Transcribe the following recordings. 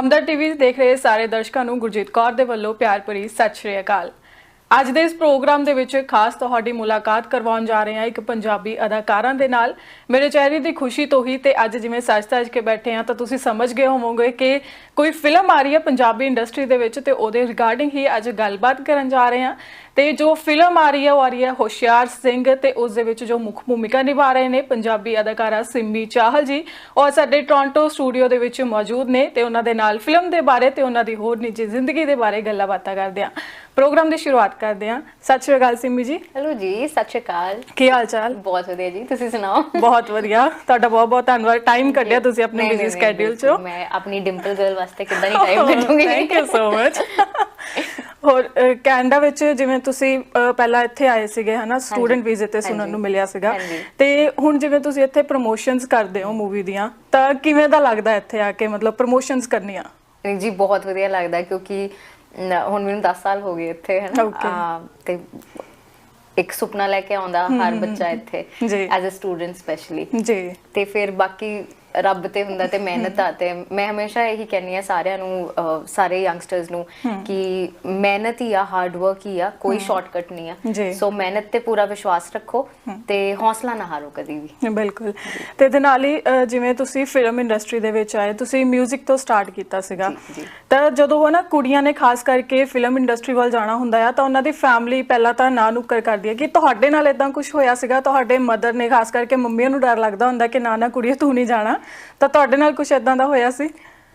ਹਮਦਰ TV ਦੇਖ ਰਹੇ ਸਾਰੇ ਦਰਸ਼ਕਾਂ ਨੂੰ ਗੁਰਜੀਤ ਕੌਰ ਦੇ ਵੱਲੋਂ ਪਿਆਰ ਭਰੀ ਸਤਿ ਸ਼੍ਰੀ ਅਕਾਲ। ਅੱਜ ਦੇ ਇਸ ਪ੍ਰੋਗਰਾਮ ਦੇ ਵਿੱਚ ਖਾਸ ਤੁਹਾਡੀ ਮੁਲਾਕਾਤ ਕਰਵਾਉਣ ਜਾ ਰਹੇ ਹਾਂ ਇੱਕ ਪੰਜਾਬੀ ਅਦਾਕਾਰਾਂ ਦੇ ਨਾਲ। ਮੇਰੇ ਚਿਹਰੇ ਦੀ ਖੁਸ਼ੀ ਤੋਂ ਹੀ ਤੇ ਅੱਜ ਜਿਵੇਂ ਸੱਜ-ਤੱਜ ਕੇ ਬੈਠੇ ਹਾਂ ਤਾਂ ਤੁਸੀਂ ਸਮਝ ਗਏ ਹੋਵੋਗੇ ਕਿ ਕੋਈ ਫਿਲਮ ਆ ਰਹੀ ਹੈ ਪੰਜਾਬੀ ਇੰਡਸਟਰੀ ਦੇ ਵਿੱਚ ਤੇ ਉਹਦੇ ਰਿਗਾਰਡਿੰਗ ਹੀ ਅੱਜ ਗੱਲਬਾਤ ਕਰਨ ਜਾ ਰਹੇ ਹਾਂ। ਤੇ ਜੋ ਫਿਲਮ ਆ ਰਹੀ ਹੈ ਉਹ ਆ ਰਹੀ ਹੈ ਹੋਸ਼ਿਆਰ ਸਿੰਘ ਤੇ ਉਸ ਦੇ ਵਿੱਚ ਜੋ ਮੁੱਖ ਭੂਮਿਕਾ ਨਿਭਾ ਰਹੇ ਨੇ ਪੰਜਾਬੀ ਅਦਾਕਾਰਾ ਸਿੰਮੀ ਚਾਹਲ ਜੀ। ਉਹ ਸਾਡੇ ਟੋਰਾਂਟੋ ਸਟੂਡੀਓ ਦੇ ਵਿੱਚ ਮੌਜੂਦ ਨੇ ਤੇ ਉਹਨਾਂ ਦੇ ਨਾਲ ਫਿਲਮ ਦੇ ਬਾਰੇ ਤੇ ਉਹਨਾਂ ਦੀ ਹੋਰ ਨਿੱਜੀ ਜ਼ਿੰਦਗੀ ਦੇ ਬਾਰੇ ਗੱਲਾਂ ਬਾਤਾਂ ਕਰਦੇ ਹਾਂ। ਪ੍ਰੋਗਰਾਮ ਦੀ ਸ਼ੁਰੂਆਤ ਕਰਦੇ ਹਾਂ। ਸਤਿ ਸ਼੍ਰੀ ਅਕਾਲ ਸਿੰਮੀ ਜੀ। ਹੈਲੋ ਜੀ ਸਤਿ ਸ਼੍ਰੀ ਅਕਾਲ। ਕੀ ਹਾਲ ਚਾਲ? ਬਹੁਤ ਵਧੀਆ ਜੀ ਤੁਸੀਂ ਸੁਣਾਓ? ਬਹੁਤ ਵਧੀਆ। ਤੁਹਾਡਾ ਬਹੁਤ ਬਹੁਤ ਧੰਨਵਾਦ। ਟਾਈਮ ਕੱਢਿਆ ਤੁਸੀਂ ਆਪਣੇ ਬਿਜ਼ੀ ਸਕੇਡਿਊਲ। ਚੋਂ। ਮੈਂ ਆਪਣੀ ਡਿੰਪਲ ਗਰਲ ਵਾਸਤੇ ਕਿੱਦਾਂ ਨਹੀਂ ਟਾਈਮ ਕੱਢੂੰਗੀ। ਥੈਂਕ ਯੂ ਸੋ ਮਚ ਹੋਰ ਕੈਨੇਡਾ ਵਿੱਚ ਜਿਵੇਂ ਤੁਸੀਂ ਪਹਿਲਾਂ ਇੱਥੇ ਆਏ ਸੀਗੇ ਹਨਾ ਸਟੂਡੈਂਟ ਵੀਜ਼ੇ ਤੇ ਸੁਣਨ। ਨੂੰ ਮਿਲਿਆ ਸੀਗਾ। ਤੇ ਹੁਣ ਜਿਵੇਂ ਤੁਸੀਂ ਇੱਥੇ ਪ੍ਰੋਮੋਸ਼ਨਸ ਕਰਦੇ ਹੋ ਮੂਵੀ ਦੀਆਂ ਤਾਂ ਕਿਵੇਂ ਦਾ ਲੱਗਦਾ ਇੱਥੇ ਆ ਕੇ ਮਤਲਬ ਪ੍ਰੋਮੋਸ਼ਨਸ ਕਰਨੀਆਂ ਜੀ ਬਹੁਤ ਵਧੀਆ ਲੱਗਦਾ ਕਿਉਂਕਿ ਹੁਣ ਮੈਨੂੰ 10 ਸਾਲ ਹੋ ਗਏ ਇੱਥੇ ਹੈ ਨਾ Okay. ਆ, ਤੇ ਇੱਕ ਸੁਪਨਾ ਲੈ ਕੇ ਆਉਂਦਾ ਹਰ ਬੱਚਾ ਇੱਥੇ। ਐਜ਼ ਅ ਸਟੂਡੈਂਟ ਸਪੈਸ਼ਲੀ ਜੀ ਤੇ ਫਿਰ ਬਾਕੀ ਰੱਬ ਤੇ ਹੁੰਦਾ ਤੇ ਮਿਹਨਤ ਆ ਤੇ ਮੈਂ ਹਮੇਸ਼ਾ ਇਹੀ ਕਹਿੰਨੀ ਆ ਸਾਰਿਆਂ ਨੂੰ ਸਾਰੇ ਯੰਗਸਟਰਸ ਨੂੰ ਕਿ ਮਿਹਨਤ ਹੀ ਆ ਹਾਰਡ ਵਰਕ ਹੀ ਆ ਕੋਈ ਸ਼ਾਰਟਕਟ ਨਹੀਂ। ਆ। ਸੋ ਮਿਹਨਤ ਤੇ ਪੂਰਾ ਵਿਸ਼ਵਾਸ ਰੱਖੋ ਤੇ ਹੌਸਲਾ ਨਾ ਹਾਰੋ ਕਦੀ ਵੀ। ਬਿਲਕੁਲ। ਤੇ ਇਹਦੇ ਨਾਲ ਹੀ ਜਿਵੇਂ ਤੁਸੀਂ ਫਿਲਮ ਇੰਡਸਟਰੀ ਦੇ ਵਿੱਚ ਆਏ ਤੁਸੀਂ 뮤직 ਤੋਂ ਸਟਾਰਟ ਕੀਤਾ ਸੀਗਾ। ਤਾਂ ਜਦੋਂ ਉਹ ਨਾ ਕੁੜੀਆਂ ਨੇ ਖਾਸ ਕਰਕੇ ਫਿਲਮ ਇੰਡਸਟਰੀ ਵੱਲ ਜਾਣਾ ਹੁੰਦਾ ਆ ਤਾਂ ਉਹਨਾਂ ਦੀ ਫੈਮਿਲੀ ਪਹਿਲਾਂ ਤਾਂ ਨਾ ਨੁੱਕਰ ਕਰਦੀ ਹੈ ਕਿ ਤੁਹਾਡੇ ਨਾਲ ਇਦਾਂ ਕੁਝ ਹੋਇਆ ਸੀਗਾ ਤੁਹਾਡੇ ਮਦਰ ਨੇ ਖਾਸ ਕਰਕੇ ਮੰਮੀਆਂ ਨੂੰ ਡਰ ਲੱਗਦਾ ਹੁੰਦਾ ਕਿ ਨਾ ਨਾ ਕੁੜੀਏ ਤੂੰ ਨਹੀਂ ਜਾਣਾ। ਤਾਂ ਤੁਹਾਡੇ ਨਾਲ ਕੁਝ ਇਦਾਂ ਦਾ ਹੋਇਆ ਸੀ?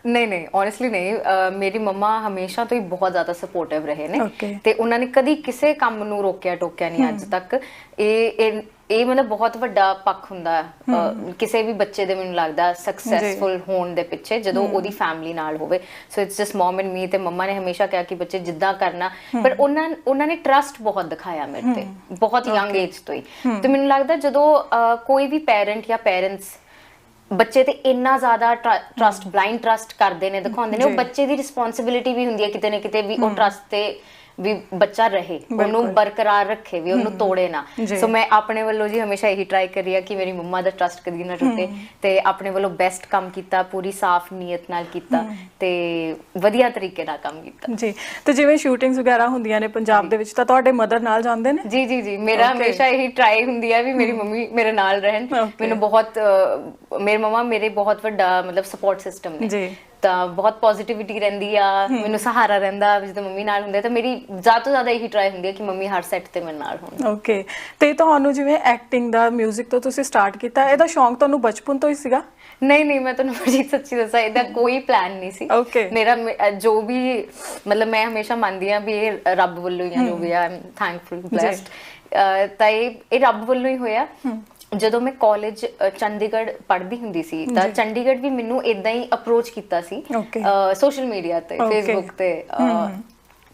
ਨਹੀਂ ਨਹੀਂ ਓਨੈਸਟਲੀ ਨਹੀਂ ਅਹ ਮੇਰੀ ਮੰਮਾ ਹਮੇਸ਼ਾ ਤੋਂ ਹੀ ਬਹੁਤ ਜ਼ਿਆਦਾ ਸਪੋਰਟਿਵ ਰਹੇ ਨੇ Okay. ਤੇ ਉਹਨਾਂ ਨੇ ਕਦੀ ਕਿਸੇ ਕੰਮ ਨੂੰ ਰੋਕਿਆ ਟੋਕਿਆ ਨਹੀਂ ਅੱਜ ਤੱਕ। ਇਹ ਇਹ ਇਹ ਮਤਲਬ ਬਹੁਤ ਵੱਡਾ ਪੱਖ ਹੁੰਦਾ ਹੈ, ਅਹ, ਕਿਸੇ ਵੀ ਬੱਚੇ ਦੇ ਮੈਨੂੰ ਲੱਗਦਾ ਸਕਸੈਸਫੁਲ ਹੋਣ ਦੇ ਪਿੱਛੇ ਜਦੋਂ ਉਹਦੀ ਫੈਮਿਲੀ ਨਾਲ ਹੋਵੇ। So it's just mom and me ਤੇ ਮੰਮਾ ਨੇ ਹਮੇਸ਼ਾ ਕਿਹਾ ਕਿ ਬੱਚੇ ਜਿੱਦਾਂ ਕਰਨਾ ਪਰ ਉਹਨਾਂ ਉਹਨਾਂ ਨੇ ਟਰਸਟ ਬਹੁਤ ਦਿਖਾਇਆ ਮੇਰੇ ਤੇ। ਬਹੁਤ ਯੰਗ ਏਜ ਤੋਂ ਹੀ। ਤੇ ਮੈਨੂੰ ਲੱਗਦਾ ਜਦੋਂ ਅਹ, ਕੋਈ ਵੀ ਪੈਰੈਂਟ ਜਾਂ ਪੈਰੈਂਟਸ ਬੱਚੇ ਤੇ ਇੰਨਾ ਜ਼ਿਆਦਾ ਟਰਸਟ ਬਲਾਈਂਡ ਟਰਸਟ ਕਰਦੇ ਨੇ ਦਿਖਾਉਂਦੇ ਨੇ ਉਹ। ਬੱਚੇ ਦੀ ਰਿਸਪੌਂਸਿਬਿਲਿਟੀ ਵੀ ਹੁੰਦੀ ਹੈ ਕਿਤੇ ਨਾ ਕਿਤੇ ਵੀ ਉਹ ਟਰਸਟ ਤੇ ਵੀ ਬੱਚਾ ਰਹੇ ਉਹਨੂੰ ਬਰਕਰਾਰ ਰੱਖੇ ਵੀ ਉਹਨੂੰ ਤੋੜੇ ਨਾ। ਸੋ ਮੈਂ ਆਪਣੇ ਵੱਲੋਂ ਜੀ ਹਮੇਸ਼ਾ ਇਹੀ ਟਰਾਈ ਕਰੀ ਆ ਕਿ ਮੇਰੀ ਮੰਮਾ ਦਾ ਟਰਸਟ ਕਦੀ ਨਾ ਟੁੱਟੇ ਤੇ ਆਪਣੇ ਵੱਲੋਂ ਬੈਸਟ ਕੰਮ ਕੀਤਾ ਪੂਰੀ ਸਾਫ਼ ਨੀਅਤ ਨਾਲ ਕੀਤਾ ਤੇ ਵਧੀਆ ਤਰੀਕੇ ਨਾਲ ਕੰਮ ਕੀਤਾ। ਜੀ। ਤੇ ਜਿਵੇਂ ਸ਼ੂਟਿੰਗਸ ਵਗੈਰਾ ਹੁੰਦੀਆਂ ਨੇ ਪੰਜਾਬ ਦੇ ਵਿੱਚ ਤਾਂ ਤੁਹਾਡੇ ਮਦਰ ਨਾਲ ਜਾਂਦੇ ਨੇ? ਜੀ ਜੀ ਜੀ। ਮੇਰਾ. ਹਮੇਸ਼ਾ ਇਹੀ ਟਰਾਈ ਹੁੰਦੀ ਹੈ ਵੀ ਮੇਰੀ ਮੰਮੀ ਮੇਰੇ ਨਾਲ ਰਹਿਣ. ਮੈਨੂੰ ਬਹੁਤ ਮੇਰੇ ਮਮਾ ਮੇਰੇ ਬਹੁਤ ਵੱਡਾ ਮਤਲਬ ਸਪੋਰਟ ਸਿਸਟਮ ਨੇ। ਜੀ। ਤਾਂ ਬਹੁਤ ਪੋਜ਼ਿਟਿਵਿਟੀ ਰਹਿੰਦੀ ਆ ਮੈਨੂੰ ਸਹਾਰਾ ਰਹਿੰਦਾ ਜਦੋਂ ਮੰਮੀ ਨਾਲ ਹੁੰਦੇ ਤਾਂ ਮੇਰੀ ਜ਼ਿਆਦਾ ਤੋਂ ਜ਼ਿਆਦਾ ਇਹੀ ਟਰਾਈ ਹੁੰਦੀ ਹੈ ਕਿ ਮੰਮੀ ਹਰ ਸੈੱਟ ਤੇ ਮੇਰੇ ਨਾਲ ਹੋਣ। ਓਕੇ ਤੇ ਤੁਹਾਨੂੰ ਜਿਵੇਂ ਐਕਟਿੰਗ ਦਾ 뮤직 ਤੋਂ ਤੁਸੀਂ ਸਟਾਰਟ ਕੀਤਾ ਇਹਦਾ ਸ਼ੌਂਕ ਤੁਹਾਨੂੰ ਬਚਪਨ ਤੋਂ ਹੀ ਸੀਗਾ? ਨਹੀਂ ਨਹੀਂ ਮੈਂ ਤੁਹਾਨੂੰ ਬੜੀ ਸੱਚੀ ਦੱਸਾਂ ਇਹਦਾ ਕੋਈ ਪਲਾਨ ਨਹੀਂ ਸੀ। Okay. ਮੇਰਾ ਜੋ ਵੀ ਮਤਲਬ ਮੈਂ ਹਮੇਸ਼ਾ ਮੰਨਦੀ ਆ ਵੀ ਇਹ ਰੱਬ ਵੱਲੋਂ ਹੀ ਆ ਜੋ ਵੀ ਆ ਆਮ ਥੈਂਕਫੁਲ ਬlesed ਤਾਂ ਇਹ ਰੱਬ ਵੱਲੋਂ ਹੀ ਹੋਇਆ। ਜਦੋਂ ਮੈਂ ਕਾਲਜ ਚੰਡੀਗੜ੍ਹ ਪੜ੍ਹਦੀ ਹੁੰਦੀ ਸੀ ਤਾਂ ਚੰਡੀਗੜ੍ਹ ਵੀ ਮੈਨੂੰ ਇਦਾਂ ਹੀ ਅਪਰੋਚ ਕੀਤਾ ਸੀ. ਸੋਸ਼ਲ ਮੀਡੀਆ ਤੇ. ਫੇਸਬੁੱਕ ਤੇ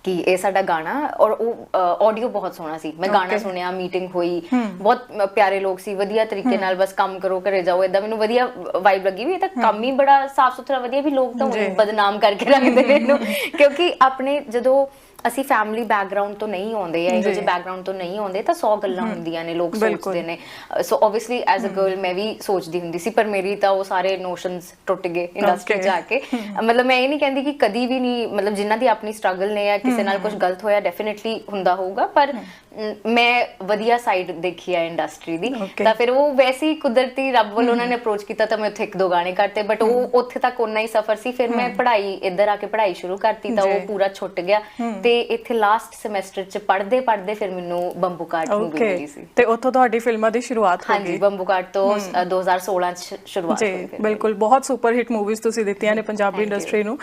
ਕਿ ਇਹ ਸਾਡਾ ਗਾਣਾ ਔਰ ਉਹ ਆਡੀਓ ਬਹੁਤ ਸੋਹਣਾ ਸੀ। ਮੈਂ ਗਾਣਾ. ਸੁਣਿਆ ਮੀਟਿੰਗ ਹੋਈ ਬਹੁਤ ਪਿਆਰੇ ਲੋਕ ਸੀ ਵਧੀਆ ਤਰੀਕੇ ਨਾਲ ਬਸ ਕੰਮ ਕਰੋ ਘਰੇ ਜਾਓ ਇਦਾਂ ਮੈਨੂੰ ਵਧੀਆ ਵਾਈਬ ਲੱਗੀ ਵੀ ਇਹ ਤਾਂ ਕੰਮ ਹੀ ਬੜਾ ਸਾਫ਼ ਸੁਥਰਾ ਵਧੀਆ ਵੀ ਲੋਕ ਤਾਂ ਬਦਨਾਮ ਕਰਕੇ ਰੱਖਦੇ ਨੇ ਇਹਨੂੰ। ਕਿਉਂਕਿ ਆਪਣੇ ਜਦੋਂ ਅਸੀਂ ਫੈਮਿਲੀ ਬੈਕਗ੍ਰਾਉਂਡ ਤੋਂ ਨਹੀਂ ਆਉਂਦੇ ਜਾਂ ਇਹੋ ਜਿਹੇ ਬੈਕਗ੍ਰਾਉਂਡ ਤੋਂ ਨਹੀਂ ਆਉਂਦੇ ਤਾਂ 100 ਗੱਲਾਂ ਹੁੰਦੀਆਂ ਨੇ ਲੋਕ ਬਿਲਕੁਲ। ਸੋਚਦੇ ਨੇ। So obviously as a girl ਮੈਂ ਵੀ ਸੋਚਦੀ ਹੁੰਦੀ ਸੀ ਪਰ ਮੇਰੀ ਤਾਂ ਉਹ ਸਾਰੇ ਨੋਸ਼ਨਸ ਟੁੱਟ ਗਏ ਇੰਡਸਟਰੀ Okay. ਜਾ ਕੇ। ਮਤਲਬ ਮੈਂ ਇਹ ਨਹੀਂ ਕਹਿੰਦੀ ਕਿ ਕਦੀ ਵੀ ਨਹੀਂ ਮਤਲਬ ਜਿਨ੍ਹਾਂ ਦੀ ਆਪਣੀ ਸਟਰਗਲ ਨੇ ਜਾਂ ਕਿਸੇ ਨਾਲ ਕੁਝ ਗਲਤ ਹੋਇਆ ਡੈਫੀਨਿਟਲੀ ਹੁੰਦਾ ਹੋਊਗਾ ਪਰ ਮ, ਮੈਂ ਵਧੀਆ ਸਾਈਡ ਦੇਖੀ ਹੈ ਇੰਡਸਟਰੀ ਦੀ। Okay. ਤਾਂ ਫਿਰ ਉਹ ਵੈਸੇ ਹੀ ਕੁਦਰਤੀ ਰੱਬ ਵੱਲੋਂ ਉਹਨਾਂ ਨੇ ਅਪਰੋਚ ਕੀਤਾ ਤਾਂ ਮੈਂ ਉੱਥੇ ਇੱਕ ਦੋ ਗਾਣੇ ਕਰਤੇ ਬਟ ਉਹ ਉੱਥੇ ਤੱਕ ਉਨਾ ਹੀ ਸਫਰ ਸੀ। ਫਿਰ ਮੈਂ ਪੜ੍ਹਾਈ ਇੱਧਰ ਆ ਕੇ ਪੜ੍ਹਾਈ ਸ਼ੁਰੂ ਕਰਤੀ ਤਾਂ ਉਹ ਜੀ। ਪੂਰਾ ਛੁੱਟ ਗਿਆ। ਤੇ ਇੱਥੇ ਲਾਸਟ ਸਮੈਸਟਰ ਚ ਪੜ੍ਹਦੇ ਪੜ੍ਹਦੇ ਫਿਰ ਮੈਨੂੰ ਬੰਬੂ ਕਾਰਟ ਮੂਵੀ ਮਿਲੀ ਸੀ। ਤੇ ਉੱਥੋਂ ਤੁਹਾਡੀ ਫਿਲਮਾਂ ਦੀ ਸ਼ੁਰੂਆਤ ਹੋ ਹਾਂਜੀ ਗਈ। ਬੰਬੂ ਕਾਰਟ ਤੋਂ ਅ, 2016 ਚ ਸ਼ੁਰੂਆਤ ਹੋਈ ਜੀ ਬਿਲਕੁਲ। ਬਹੁਤ ਸੁਪਰ ਹਿੱਟ ਮੂਵੀਜ਼ ਤੁਸੀਂ ਦਿੱਤੀਆਂ ਨੇ ਪੰਜਾਬੀ ਇੰਡਸਟਰੀ ਨੂੰ।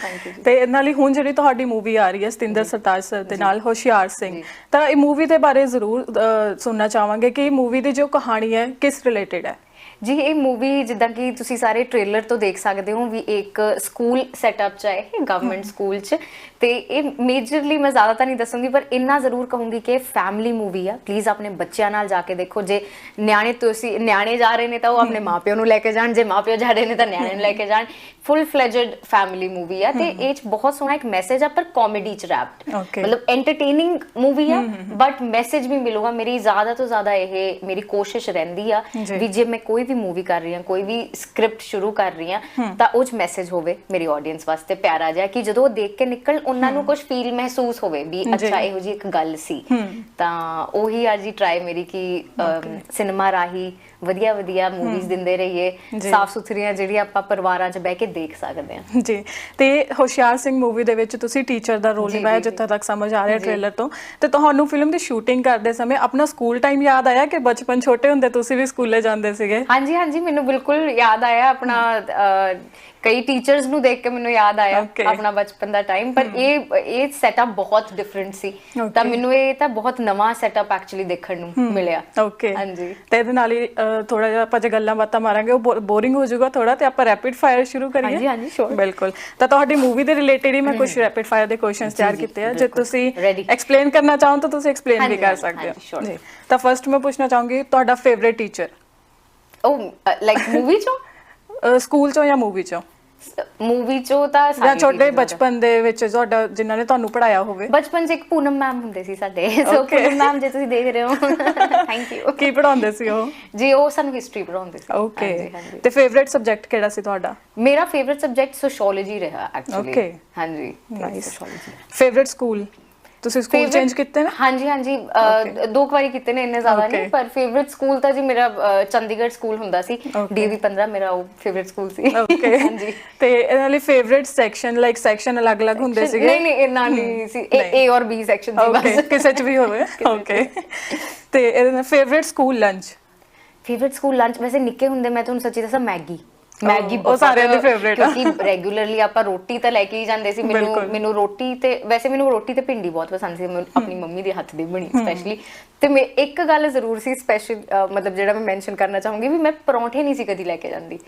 ਤੇ ਨਾਲ ਹੀ ਹੁਣ ਜਿਹੜੀ ਤੁਹਾਡੀ ਮੂਵੀ ਆ ਰਹੀ ਹੈ ਸਤਿੰਦਰ ਸਰਤਾਜ ਸਰ ਦੇ ਨਾਲ ਹੋਸ਼ਿਆਰ ਸਿੰਘ। ਤਾਂ ਇਹ ਮੂਵੀ ਦੇ ਬਾਰੇ ਜ਼ਰੂਰ ਸੁਣਨਾ ਚਾਹਾਂਗੇ ਕਿ ਇਹ ਮੂਵੀ ਦੀ ਜੋ ਕਹਾਣੀ ਹੈ ਕਿਸ ਰਿਲੇਟਡ ਹੈ? ਜੀ ਇਹ ਮੂਵੀ ਜਿੱਦਾਂ ਕਿ ਤੁਸੀਂ ਸਾਰੇ ਟ੍ਰੇਲਰ ਤੋਂ ਦੇਖ ਸਕਦੇ ਹੋ ਵੀ ਇੱਕ ਸਕੂਲ ਸੈਟਅਪ ਚ ਹੈ ਗਵਰਨਮੈਂਟ ਸਕੂਲ ਚ। ਤੇ ਇਹ ਮੇਜਰਲੀ ਮੈਂ ਜ਼ਿਆਦਾ ਤਾਂ ਨਹੀਂ ਦੱਸੂੰਗੀ ਪਰ ਇੰਨਾ ਜ਼ਰੂਰ ਕਹੂੰਗੀ ਕਿ ਫੈਮਿਲੀ ਮੂਵੀ ਆ। ਪਲੀਜ਼ ਆਪਣੇ ਬੱਚਿਆਂ ਨਾਲ ਜਾ ਕੇ ਦੇਖੋ। ਜੇ ਨਿਆਣੇ ਤੁਸੀਂ ਨਿਆਣੇ ਜਾ ਰਹੇ ਨੇ ਤਾਂ ਉਹ ਆਪਣੇ ਮਾਪਿਆਂ ਨੂੰ ਲੈ ਕੇ ਜਾਣ। ਜੇ ਮਾਪਿਓ ਜਾ ਰਹੇ ਨੇ ਤਾਂ ਨਿਆਣੇ ਨੂੰ ਲੈ ਕੇ ਜਾਣ। ਫੁੱਲ ਫਲੇਜਡ ਫੈਮਿਲੀ ਮੂਵੀ ਆ। ਤੇ ਇਹ 'ਚ ਬਹੁਤ ਸੋਹਣਾ ਇੱਕ ਮੈਸੇਜ ਆ ਪਰ ਕਾਮੇਡੀ ਚ ਰੈਪਡ. ਮਤਲਬ ਐਂਟਰਟੇਨਿੰਗ ਮੂਵੀ ਆ ਬਟ ਮੈਸੇਜ ਵੀ ਮਿਲੂਗਾ। ਮੇਰੀ ਜ਼ਿਆਦਾ ਤੋਂ ਜ਼ਿਆਦਾ ਇਹ ਮੇਰੀ ਕੋਸ਼ਿਸ਼ ਰਹਿੰਦੀ ਆ। ਵੀ ਜੇ ਮੈਂ ਕੋਈ ਵੀ ਮੂਵੀ ਕਰ ਰਹੀ ਹਾਂ ਕੋਈ ਵੀ ਸਕ੍ਰਿਪਟ ਸ਼ੁਰੂ ਕਰ ਰਹੀ ਹਾਂ ਤਾਂ ਉਹ ਚ ਮੈਸੇਜ ਹੋਵੇ ਮੇਰੀ ਆਡੀਅנס ਵਾਸਤੇ ਪਿਆਰਾ ਜਿਹਾ ਕਿ ਜਦੋਂ ਉਹ ਦੇਖ ਕੇ ਨਿਕਲ ਉਹਨਾਂ ਨੂੰ ਕੁਝ ਫੀਲ ਮਹਿਸੂਸ ਹੋਵੇ ਵੀ ਅੱਛਾ ਇਹੋ ਜੀ ਇੱਕ ਗੱਲ ਸੀ। ਤਾਂ ਉਹੀ ਅੱਜ ਹੀ ਟਰਾਈ ਮੇਰੀ ਕਿ ਸਿਨੇਮਾ ਰਾਹੀਂ ਵਧੀਆ ਵਧੀਆ ਮੂਵੀਜ਼ ਦਿੰਦੇ ਰਹੀਏ। ਸਾਫ਼ ਸੁਥਰੀਆਂ ਜਿਹੜੀਆਂ ਆਪਾਂ ਪਰਿਵਾਰਾਂ 'ਚ ਬਹਿ ਕੇ ਦੇਖ ਸਕਦੇ ਹਾਂ। ਜੀ। ਤੇ ਹੁਸ਼ਿਆਰ ਸਿੰਘ ਮੂਵੀ ਦੇ ਵਿੱਚ ਤੁਸੀਂ ਟੀਚਰ ਦਾ ਰੋਲ ਨਿਭਾਇਆ ਜਿੱਥੇ ਤੱਕ ਸਮਝ ਆ ਰਿਹਾ ਟ੍ਰੇਲਰ ਤੋਂ। ਤੇ ਤੁਹਾਨੂੰ ਫਿਲਮ ਦੀ ਸ਼ੂਟਿੰਗ ਕਰਦੇ ਸਮੇਂ ਆਪਣਾ ਸਕੂਲ ਟਾਈਮ ਯਾਦ ਆਇਆ ਕਿ ਬਚਪਨ ਛੋਟੇ ਹੁੰਦੇ ਤੁਸੀਂ ਵੀ ਸਕੂਲੇ ਜਾਂਦੇ ਸੀਗੇ? ਹਾਂਜੀ ਹਾਂਜੀ ਮੈਨੂੰ ਬਿਲਕੁਲ ਯਾਦ ਆਇਆ ਆਪਣਾ ਕਈ ਟੀਚਰਸ ਨੂੰ ਦੇਖ ਕੇ ਮੈਨੂੰ ਯਾਦ ਆਇਆ. ਆਪਣਾ ਬਚਪਨ ਦਾ ਟਾਈਮ ਪਰ ਇਹ ਇਹ ਸੈਟਅਪ ਬਹੁਤ ਡਿਫਰੈਂਟ ਸੀ. ਤਾਂ ਮੈਨੂੰ ਇਹ ਤਾਂ ਬਹੁਤ ਨਵਾਂ ਸੈਟਅਪ ਐਕਚੁਅਲੀ ਦੇਖਣ ਨੂੰ ਮਿਲਿਆ। ਓਕੇ ਹਾਂਜੀ। ਤੇ ਇਹਦੇ ਨਾਲ ਹੀ ਥੋੜਾ ਜਿਹਾ ਆਪਾਂ ਜੇ ਗੱਲਾਂ ਬਾਤਾਂ ਮਾਰਾਂਗੇ ਉਹ ਬੋਰਿੰਗ ਹੋ ਜਾਊਗਾ ਥੋੜਾ ਤੇ ਆਪਾਂ ਰੈਪਿਡ ਫਾਇਰ ਸ਼ੁਰੂ ਕਰੀਏ। ਹਾਂਜੀ, ਹਾਂਜੀ, sure. ਬਿਲਕੁਲ। ਤਾਂ ਤੁਹਾਡੀ ਮੂਵੀ ਦੇ ਰਿਲੇਟਡ ਹੀ ਮੈਂ ਕੁਝ ਰੈਪਿਡ ਫਾਇਰ ਦੇ ਕੁਐਸਚਨਸ ਤਿਆਰ ਕੀਤੇ ਆ। ਜੇ। ਤੁਸੀਂ. ਐਕਸਪਲੇਨ ਕਰਨਾ ਚਾਹੋ ਤਾਂ ਤੁਸੀਂ ਐਕਸਪਲੇਨ ਵੀ ਕਰ ਸਕਦੇ ਹੋ। ਤਾਂ ਫਰਸਟ ਮੈਂ ਪੁੱਛਣਾ ਚਾਹੂੰਗੀ ਤੁਹਾਡਾ ਫੇਵਰੇਟ ਟੀਚਰ ਉਹ ਲਾਈਕ ਮੂਵੀ ਚੋਂ ਸਕੂਲ ਚੋਂ ਜਾਂ ਮੂਵੀ ਚੋਂ ਮੂਵੀ ਚੋਂ ਤਾਂ ਜਾਂ ਛੋਟੇ ਬਚਪਨ ਦੇ ਵਿੱਚ ਤੁਹਾਡਾ ਜਿਨ੍ਹਾਂ ਨੇ ਤੁਹਾਨੂੰ ਪੜਾਇਆ ਹੋਵੇ। ਬਚਪਨ 'ਚ ਇੱਕ ਪੂਨਮ ਮੈਮ ਹੁੰਦੇ ਸੀ ਸਾਡੇ। ਸੋ. ਪੂਨਮ ਮੈਮ ਜੇ ਤੁਸੀਂ ਦੇਖ ਰਹੇ ਹੋ ਥੈਂਕ ਯੂ ਕੀ ਪੜਾਉਂਦੇ ਸੀ ਉਹ? ਜੀ ਉਹ ਸਾਨੂੰ ਹਿਸਟਰੀ ਪੜਾਉਂਦੇ ਸੀ। ਓਕੇ। ਤੇ ਫੇਵਰੇਟ ਸਬਜੈਕਟ ਕਿਹੜਾ ਸੀ ਤੁਹਾਡਾ? ਮੇਰਾ ਫੇਵਰਿਟ ਸਬਜੈਕਟ ਸੋਸ਼ੀਓਲੋਜੀ ਰਿਹਾ ਐਕਚੁਅਲੀ Okay. ਹਾਂਜੀ ਨਾਈਸ sociology। ਫੇਵਰੇਟ ਸਕੂਲ ਤੁਸੀਂ ਸਕੂਲ ਚੇਂਜ ਕੀਤੇ ਨਾ? ਹਾਂਜੀ ਹਾਂਜੀ ਦੋ ਵਾਰੀ ਕੀਤੇ ਨੇ ਇੰਨੇ ਜ਼ਿਆਦਾ ਨਹੀਂ. ਪਰ ਫੇਵਰਿਟ ਸਕੂਲ ਤਾਂ ਜੀ ਮੇਰਾ ਚੰਡੀਗੜ੍ਹ ਸਕੂਲ ਹੁੰਦਾ ਸੀ. ਡੀਵੀ 15 ਮੇਰਾ ਉਹ ਫੇਵਰਿਟ ਸਕੂਲ ਸੀ। ਓਕੇ ਹਾਂਜੀ। ਤੇ ਇਹਨਾਂ ਲਈ ਫੇਵਰੇਟ ਸੈਕਸ਼ਨ ਲਾਈਕ ਸੈਕਸ਼ਨ ਅਲੱਗ-ਅਲੱਗ ਹੁੰਦੇ ਸੀਗੇ? ਨਹੀਂ ਨਹੀਂ ਇੰਨਾ ਨਹੀਂ ਸੀ। ਏ ਔਰ ਬੀ ਸੈਕਸ਼ਨ ਸੀ ਬਸ। ਕਿਸੇ ਚ ਵੀ ਹੋਵੇ। ਓਕੇ ਤੇ ਇਹਦੇ ਨਾਲ favourite school lunch favourite school lunch ਵੈਸੇ ਨਿੱਕੇ ਹੁੰਦੇ ਮੈਂ ਤੁਹਾਨੂੰ ਸੱਚੀ ਦੱਸਾਂ ਮੈਗੀ। ਮੈਗੀ ਉਹ ਸਾਰਿਆਂ ਦੀ favourite ਆ। ਕਿਉਂਕਿ ਰੈਗੂਲਰਲੀ ਆਪਾਂ ਰੋਟੀ ਤਾਂ ਲੈ ਕੇ ਹੀ ਜਾਂਦੇ ਸੀ। ਮੈਨੂੰ। ਮੈਨੂੰ ਰੋਟੀ ਤੇ ਵੈਸੇ ਮੈਨੂੰ ਰੋਟੀ ਤੇ ਭਿੰਡੀ ਬਹੁਤ ਪਸੰਦ ਸੀ। ਮੈਨੂੰ ਆਪਣੀ ਮੰਮੀ ਦੇ ਹੱਥ ਦੀ ਬਣੀ ਸਪੈਸ਼ਲੀ ਤੇ ਮੈਂ ਇੱਕ ਗੱਲ ਜ਼ਰੂਰ ਸੀ ਸਪੈਸ਼ਲ ਮਤਲਬ ਜਿਹੜਾ ਮੈਂ ਮੈਂਸ਼ਨ ਕਰਨਾ ਚਾਹੂੰਗੀ ਵੀ ਮੈਂ ਪਰੌਂਠੇ ਨਹੀਂ ਸੀ ਕਦੀ ਲੈ ਕੇ ਜਾਂਦੀ।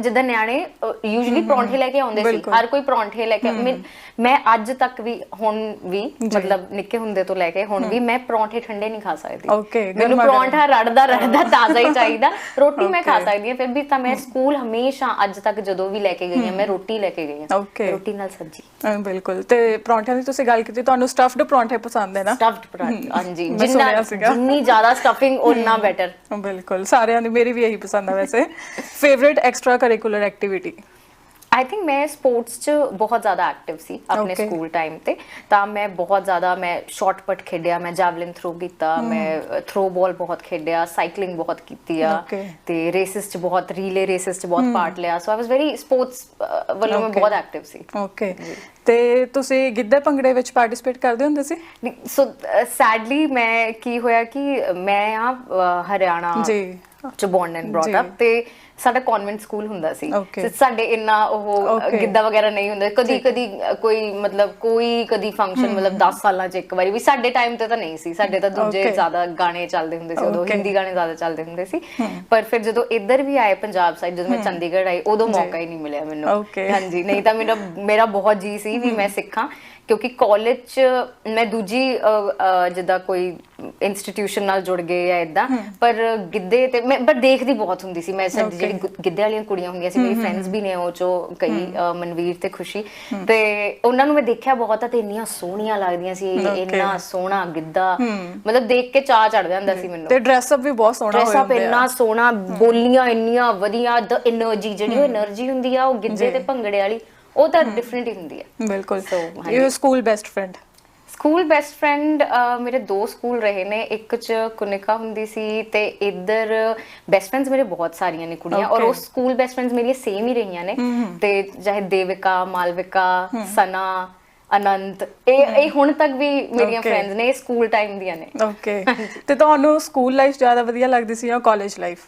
ਜਿੱਦਾਂ ਨਿਆਣੇ ਯੂਜੂਲੀ ਪਰੌਂਠੇ ਲੈ ਕੇ ਆਉਂਦੇ ਸੀ। ਹਰ ਕੋਈ ਪਰੌਂਠੇ ਲੈ ਕੇ ਮੈਂ- ਮੈਂ ਅੱਜ ਤੱਕ ਵੀ ਹੁਣ ਵੀ ਮਤਲਬ ਨਿੱਕੇ ਹੁੰਦੇ ਤੋਂ ਲੈ ਕੇ ਹੁਣ ਵੀ ਮੈਂ ਪਰੌਂਠੇ ਠੰਡੇ ਨਹੀਂ ਖਾ ਸਕਦੀ। ਮੈਨੂੰ। ਪਰੌਂਠਾ ਰੜਦਾ ਰੜਦਾ ਤਾਜ਼ਾ ਹੀ ਚਾਹੀਦਾ। ਰੋਟੀ ਮੈਂ ਖਾ. ਸਕਦੀ ਹਾਂ ਫਿਰ ਵੀ ਤਾਂ ਮੈਂ ਸਕੂਲ ਹਮੇਸ਼ਾ ਅੱਜ ਤੱਕ ਜਦੋਂ ਵੀ ਲੈ ਕੇ ਗਈ ਹਾਂ ਮੈਂ ਰੋਟੀ ਲੈ ਕੇ ਗਈ ਹਾਂ। Okay. ਰੋਟੀ ਨਾਲ ਸਬਜ਼ੀ। ਬਿਲਕੁਲ। ਤੇ ਪਰੌਂਠਿਆਂ ਦੀ ਤੁਸੀਂ ਗੱਲ ਕੀਤੀ ਤੁਹਾਨੂੰ ਸਟਫਡ ਪਰੌਂਠੇ ਪਸੰਦ ਹੈ ਨਾ? ਸਟਫਡ ਪਰਾਠਾ ਹਾਂਜੀ। ਜਿੰਨਾ। ਜਿੰਨੀ ਜ਼ਿਆਦਾ ਸਟਫਿੰਗ ਉਨਾ ਬੈਟਰ ਬਿਲਕੁਲ। ਸਾਰਿਆਂ ਦੀ ਮੇਰੀ ਵੀ ਇਹੀ ਪਸੰਦ ਹੈ ਵੈਸੇ। Favourite extra curricular activity I think ਮੈਂ ਸਪੋਰਟਸ 'ਚ ਬਹੁਤ ਜ਼ਿਆਦਾ ਐਕਟਿਵ ਸੀ ਆਪਣੇ. ਸਕੂਲ ਟਾਈਮ ਤੇ ਤਾਂ ਮੈਂ ਬਹੁਤ ਜ਼ਿਆਦਾ ਮੈਂ ਸ਼ਾਰਟ ਪਟ ਖੇਡਿਆ ਮੈਂ ਜੈਵਲਿਨ ਥਰੋ ਕੀਤਾ ਮੈਂ ਥਰੋ ਬਾਲ ਬਹੁਤ ਖੇਡਿਆ ਸਾਈਕਲਿੰਗ ਬਹੁਤ ਕੀਤੀ ਆ. ਤੇ ਰੇਸਿਸ 'ਚ ਬਹੁਤ ਰੀਲੇ ਰੇਸਿਸ 'ਚ ਬਹੁਤ ਪਾਰਟ ਲਿਆ ਸੋ ਆਈ ਵਾਸ ਵੈਰੀ ਸਪੋਰਟਸ ਵੱਲੋਂ ਮੈਂ. ਬਹੁਤ ਐਕਟਿਵ ਸੀ ਓਕੇ ਤੇ ਤੁਸੀਂ ਗਿੱਧੇ ਭੰਗੜੇ ਵਿੱਚ ਪਾਰਟਿਸਿਪੇਟ ਕਰਦੇ ਹੁੰਦੇ ਸੀ? ਸੋ ਸੈਡਲੀ ਮੈਂ ਕੀ ਹੋਇਆ ਕਿ ਮੈਂ ਆ ਹਰਿਆਣਾ ਜੀ ਚ ਬੌਰਨ ਐਂਡ ਬ੍ਰੌਟ। ਅਪ ਤੇ ਸਾਡਾ ਕਨਵੈਂਟ ਸਕੂਲ ਹੁੰਦਾ ਸੀ. ਤੇ ਸਾਡੇ ਇੰਨਾ ਉਹ. ਗਿੱਧਾ ਵਗੈਰਾ ਨਹੀਂ ਹੁੰਦਾ। ਕਦੀ ਕਦੀ ਕੋਈ ਮਤਲਬ ਕੋਈ ਕਦੀ ਫੰਕਸ਼ਨ ਮਤਲਬ 10 ਸਾਲਾਂ ਚ ਇੱਕ ਵਾਰੀ। ਵੀ ਸਾਡੇ ਟਾਈਮ ਤੇ ਤਾਂ ਨਹੀਂ ਸੀ। ਸਾਡੇ ਤਾਂ ਦੂਜੇ. ਜ਼ਿਆਦਾ ਗਾਣੇ ਚੱਲਦੇ ਹੁੰਦੇ ਸੀ। ਉਦੋਂ. ਹਿੰਦੀ ਗਾਣੇ ਜ਼ਿਆਦਾ ਚੱਲਦੇ ਹੁੰਦੇ ਸੀ। ਪਰ ਫਿਰ ਜਦੋਂ ਇੱਧਰ ਵੀ ਆਏ ਪੰਜਾਬ ਸਾਈਡ ਜਦੋਂ ਮੈਂ ਚੰਡੀਗੜ੍ਹ ਆਈ ਉਦੋਂ ਮੌਕਾ ਹੀ ਨਹੀਂ ਮਿਲਿਆ ਮੈਨੂੰ. ਹਾਂਜੀ ਨਹੀਂ ਤਾਂ ਮੇਰਾ ਮੇਰਾ ਬਹੁਤ ਜੀ ਸੀ ਵੀ ਮੈਂ ਸਿੱਖਾਂ। ਕਿਉਂਕਿ ਕਾਲਜ ਚ ਮੈਂ ਦੂਜੀ ਜਿੱਦਾਂ ਕੋਈ ਇੰਸਟੀਟਿਊਸ਼ਨ ਨਾਲ ਜੁੜ ਗਏ ਆ ਇਦਾਂ ਪਰ ਗਿੱਧੇ ਤੇ ਮੈਂ ਬਟ ਦੇਖਦੀ ਬਹੁਤ ਹੁੰਦੀ ਸੀ ਮੈਂ ਸਾਡੀ ਜਿਹੜੀ ਗਿੱਧੇ ਵਾਲੀਆਂ ਕੁੜੀਆਂ ਹੁੰਦੀਆਂ ਸੀ ਮੇਰੀ ਫਰੈਂਡਸ ਵੀ ਨੇ ਉਹ ਚੋ ਕਈ ਮਨਵੀਰ ਤੇ ਖੁਸ਼ੀ। ਤੇ ਉਹਨਾਂ ਨੂੰ ਮੈਂ ਦੇਖਿਆ ਬਹੁਤ ਆ ਤੇ ਇੰਨੀਆਂ ਸੋਹਣੀਆਂ ਲੱਗਦੀਆਂ ਸੀ ਇੰਨਾ ਸੋਹਣਾ ਗਿੱਧਾ। ਮਤਲਬ ਦੇਖ ਕੇ ਚਾਹ ਚੜ ਜਾਂਦਾ ਸੀ ਮੈਨੂੰ। ਤੇ ਡਰੈਸ ਅਪ ਵੀ ਬਹੁਤ ਸੋਹਣਾ ਹੋਇਆ ਡਰੈਸ ਇੰਨਾ ਸੋਹਣਾ ਬੋਲੀਆਂ ਇੰਨੀਆਂ ਵਧੀਆ ਦ એનર્ਜੀ ਜਿਹੜੀ ਉਹ ਹੁੰਦੀ ਆ ਉਹ ਗਿੱਧੇ ਤੇ ਭੰਗੜੇ ਵਾਲੀ ਉਹ ਤਾਂ ਡਿਫਰੈਂਟ ਹੀ ਹੁੰਦੀ ਆ ਬਿਲਕੁਲ। ਹਾਂਜੀ। You school best friend school best friend ਮੇਰੇ ਦੋ ਸਕੂਲ ਰਹੇ ਨੇ। ਇੱਕ ਚ ਕੁਨਿਕਾ ਹੁੰਦੀ ਸੀ ਤੇ ਇੱਧਰ ਬੈਸਟ ਫਰੈਂਡਸ ਮੇਰੇ ਬਹੁਤ ਸਾਰੀਆਂ ਨੇ ਕੁੜੀਆਂ। ਔਰ. ਉਹ ਸਕੂਲ ਬੈਸਟ ਫਰੈਂਡਸ ਮੇਰੀਆਂ ਸੇਮ ਹੀ ਰਹੀਆਂ ਨੇ। ਤੇ ਚਾਹੇ ਦੇਵਿਕਾ ਮਾਲਵਿਕਾ ਸਨਾ ਅਨੰਤ ਇਹ ਇਹ ਹੁਣ ਤੱਕ ਵੀ ਮੇਰੀਆਂ. ਫਰੈਂਡਸ ਨੇ ਸਕੂਲ ਟਾਈਮ ਦੀਆਂ ਨੇ। ਓਕੇ ਤੇ ਤੁਹਾਨੂੰ ਸਕੂਲ ਲਾਈਫ ਜ਼ਿਆਦਾ ਵਧੀਆ ਲੱਗਦੀ ਸੀ ਜਾਂ ਕਾਲਜ ਲਾਈਫ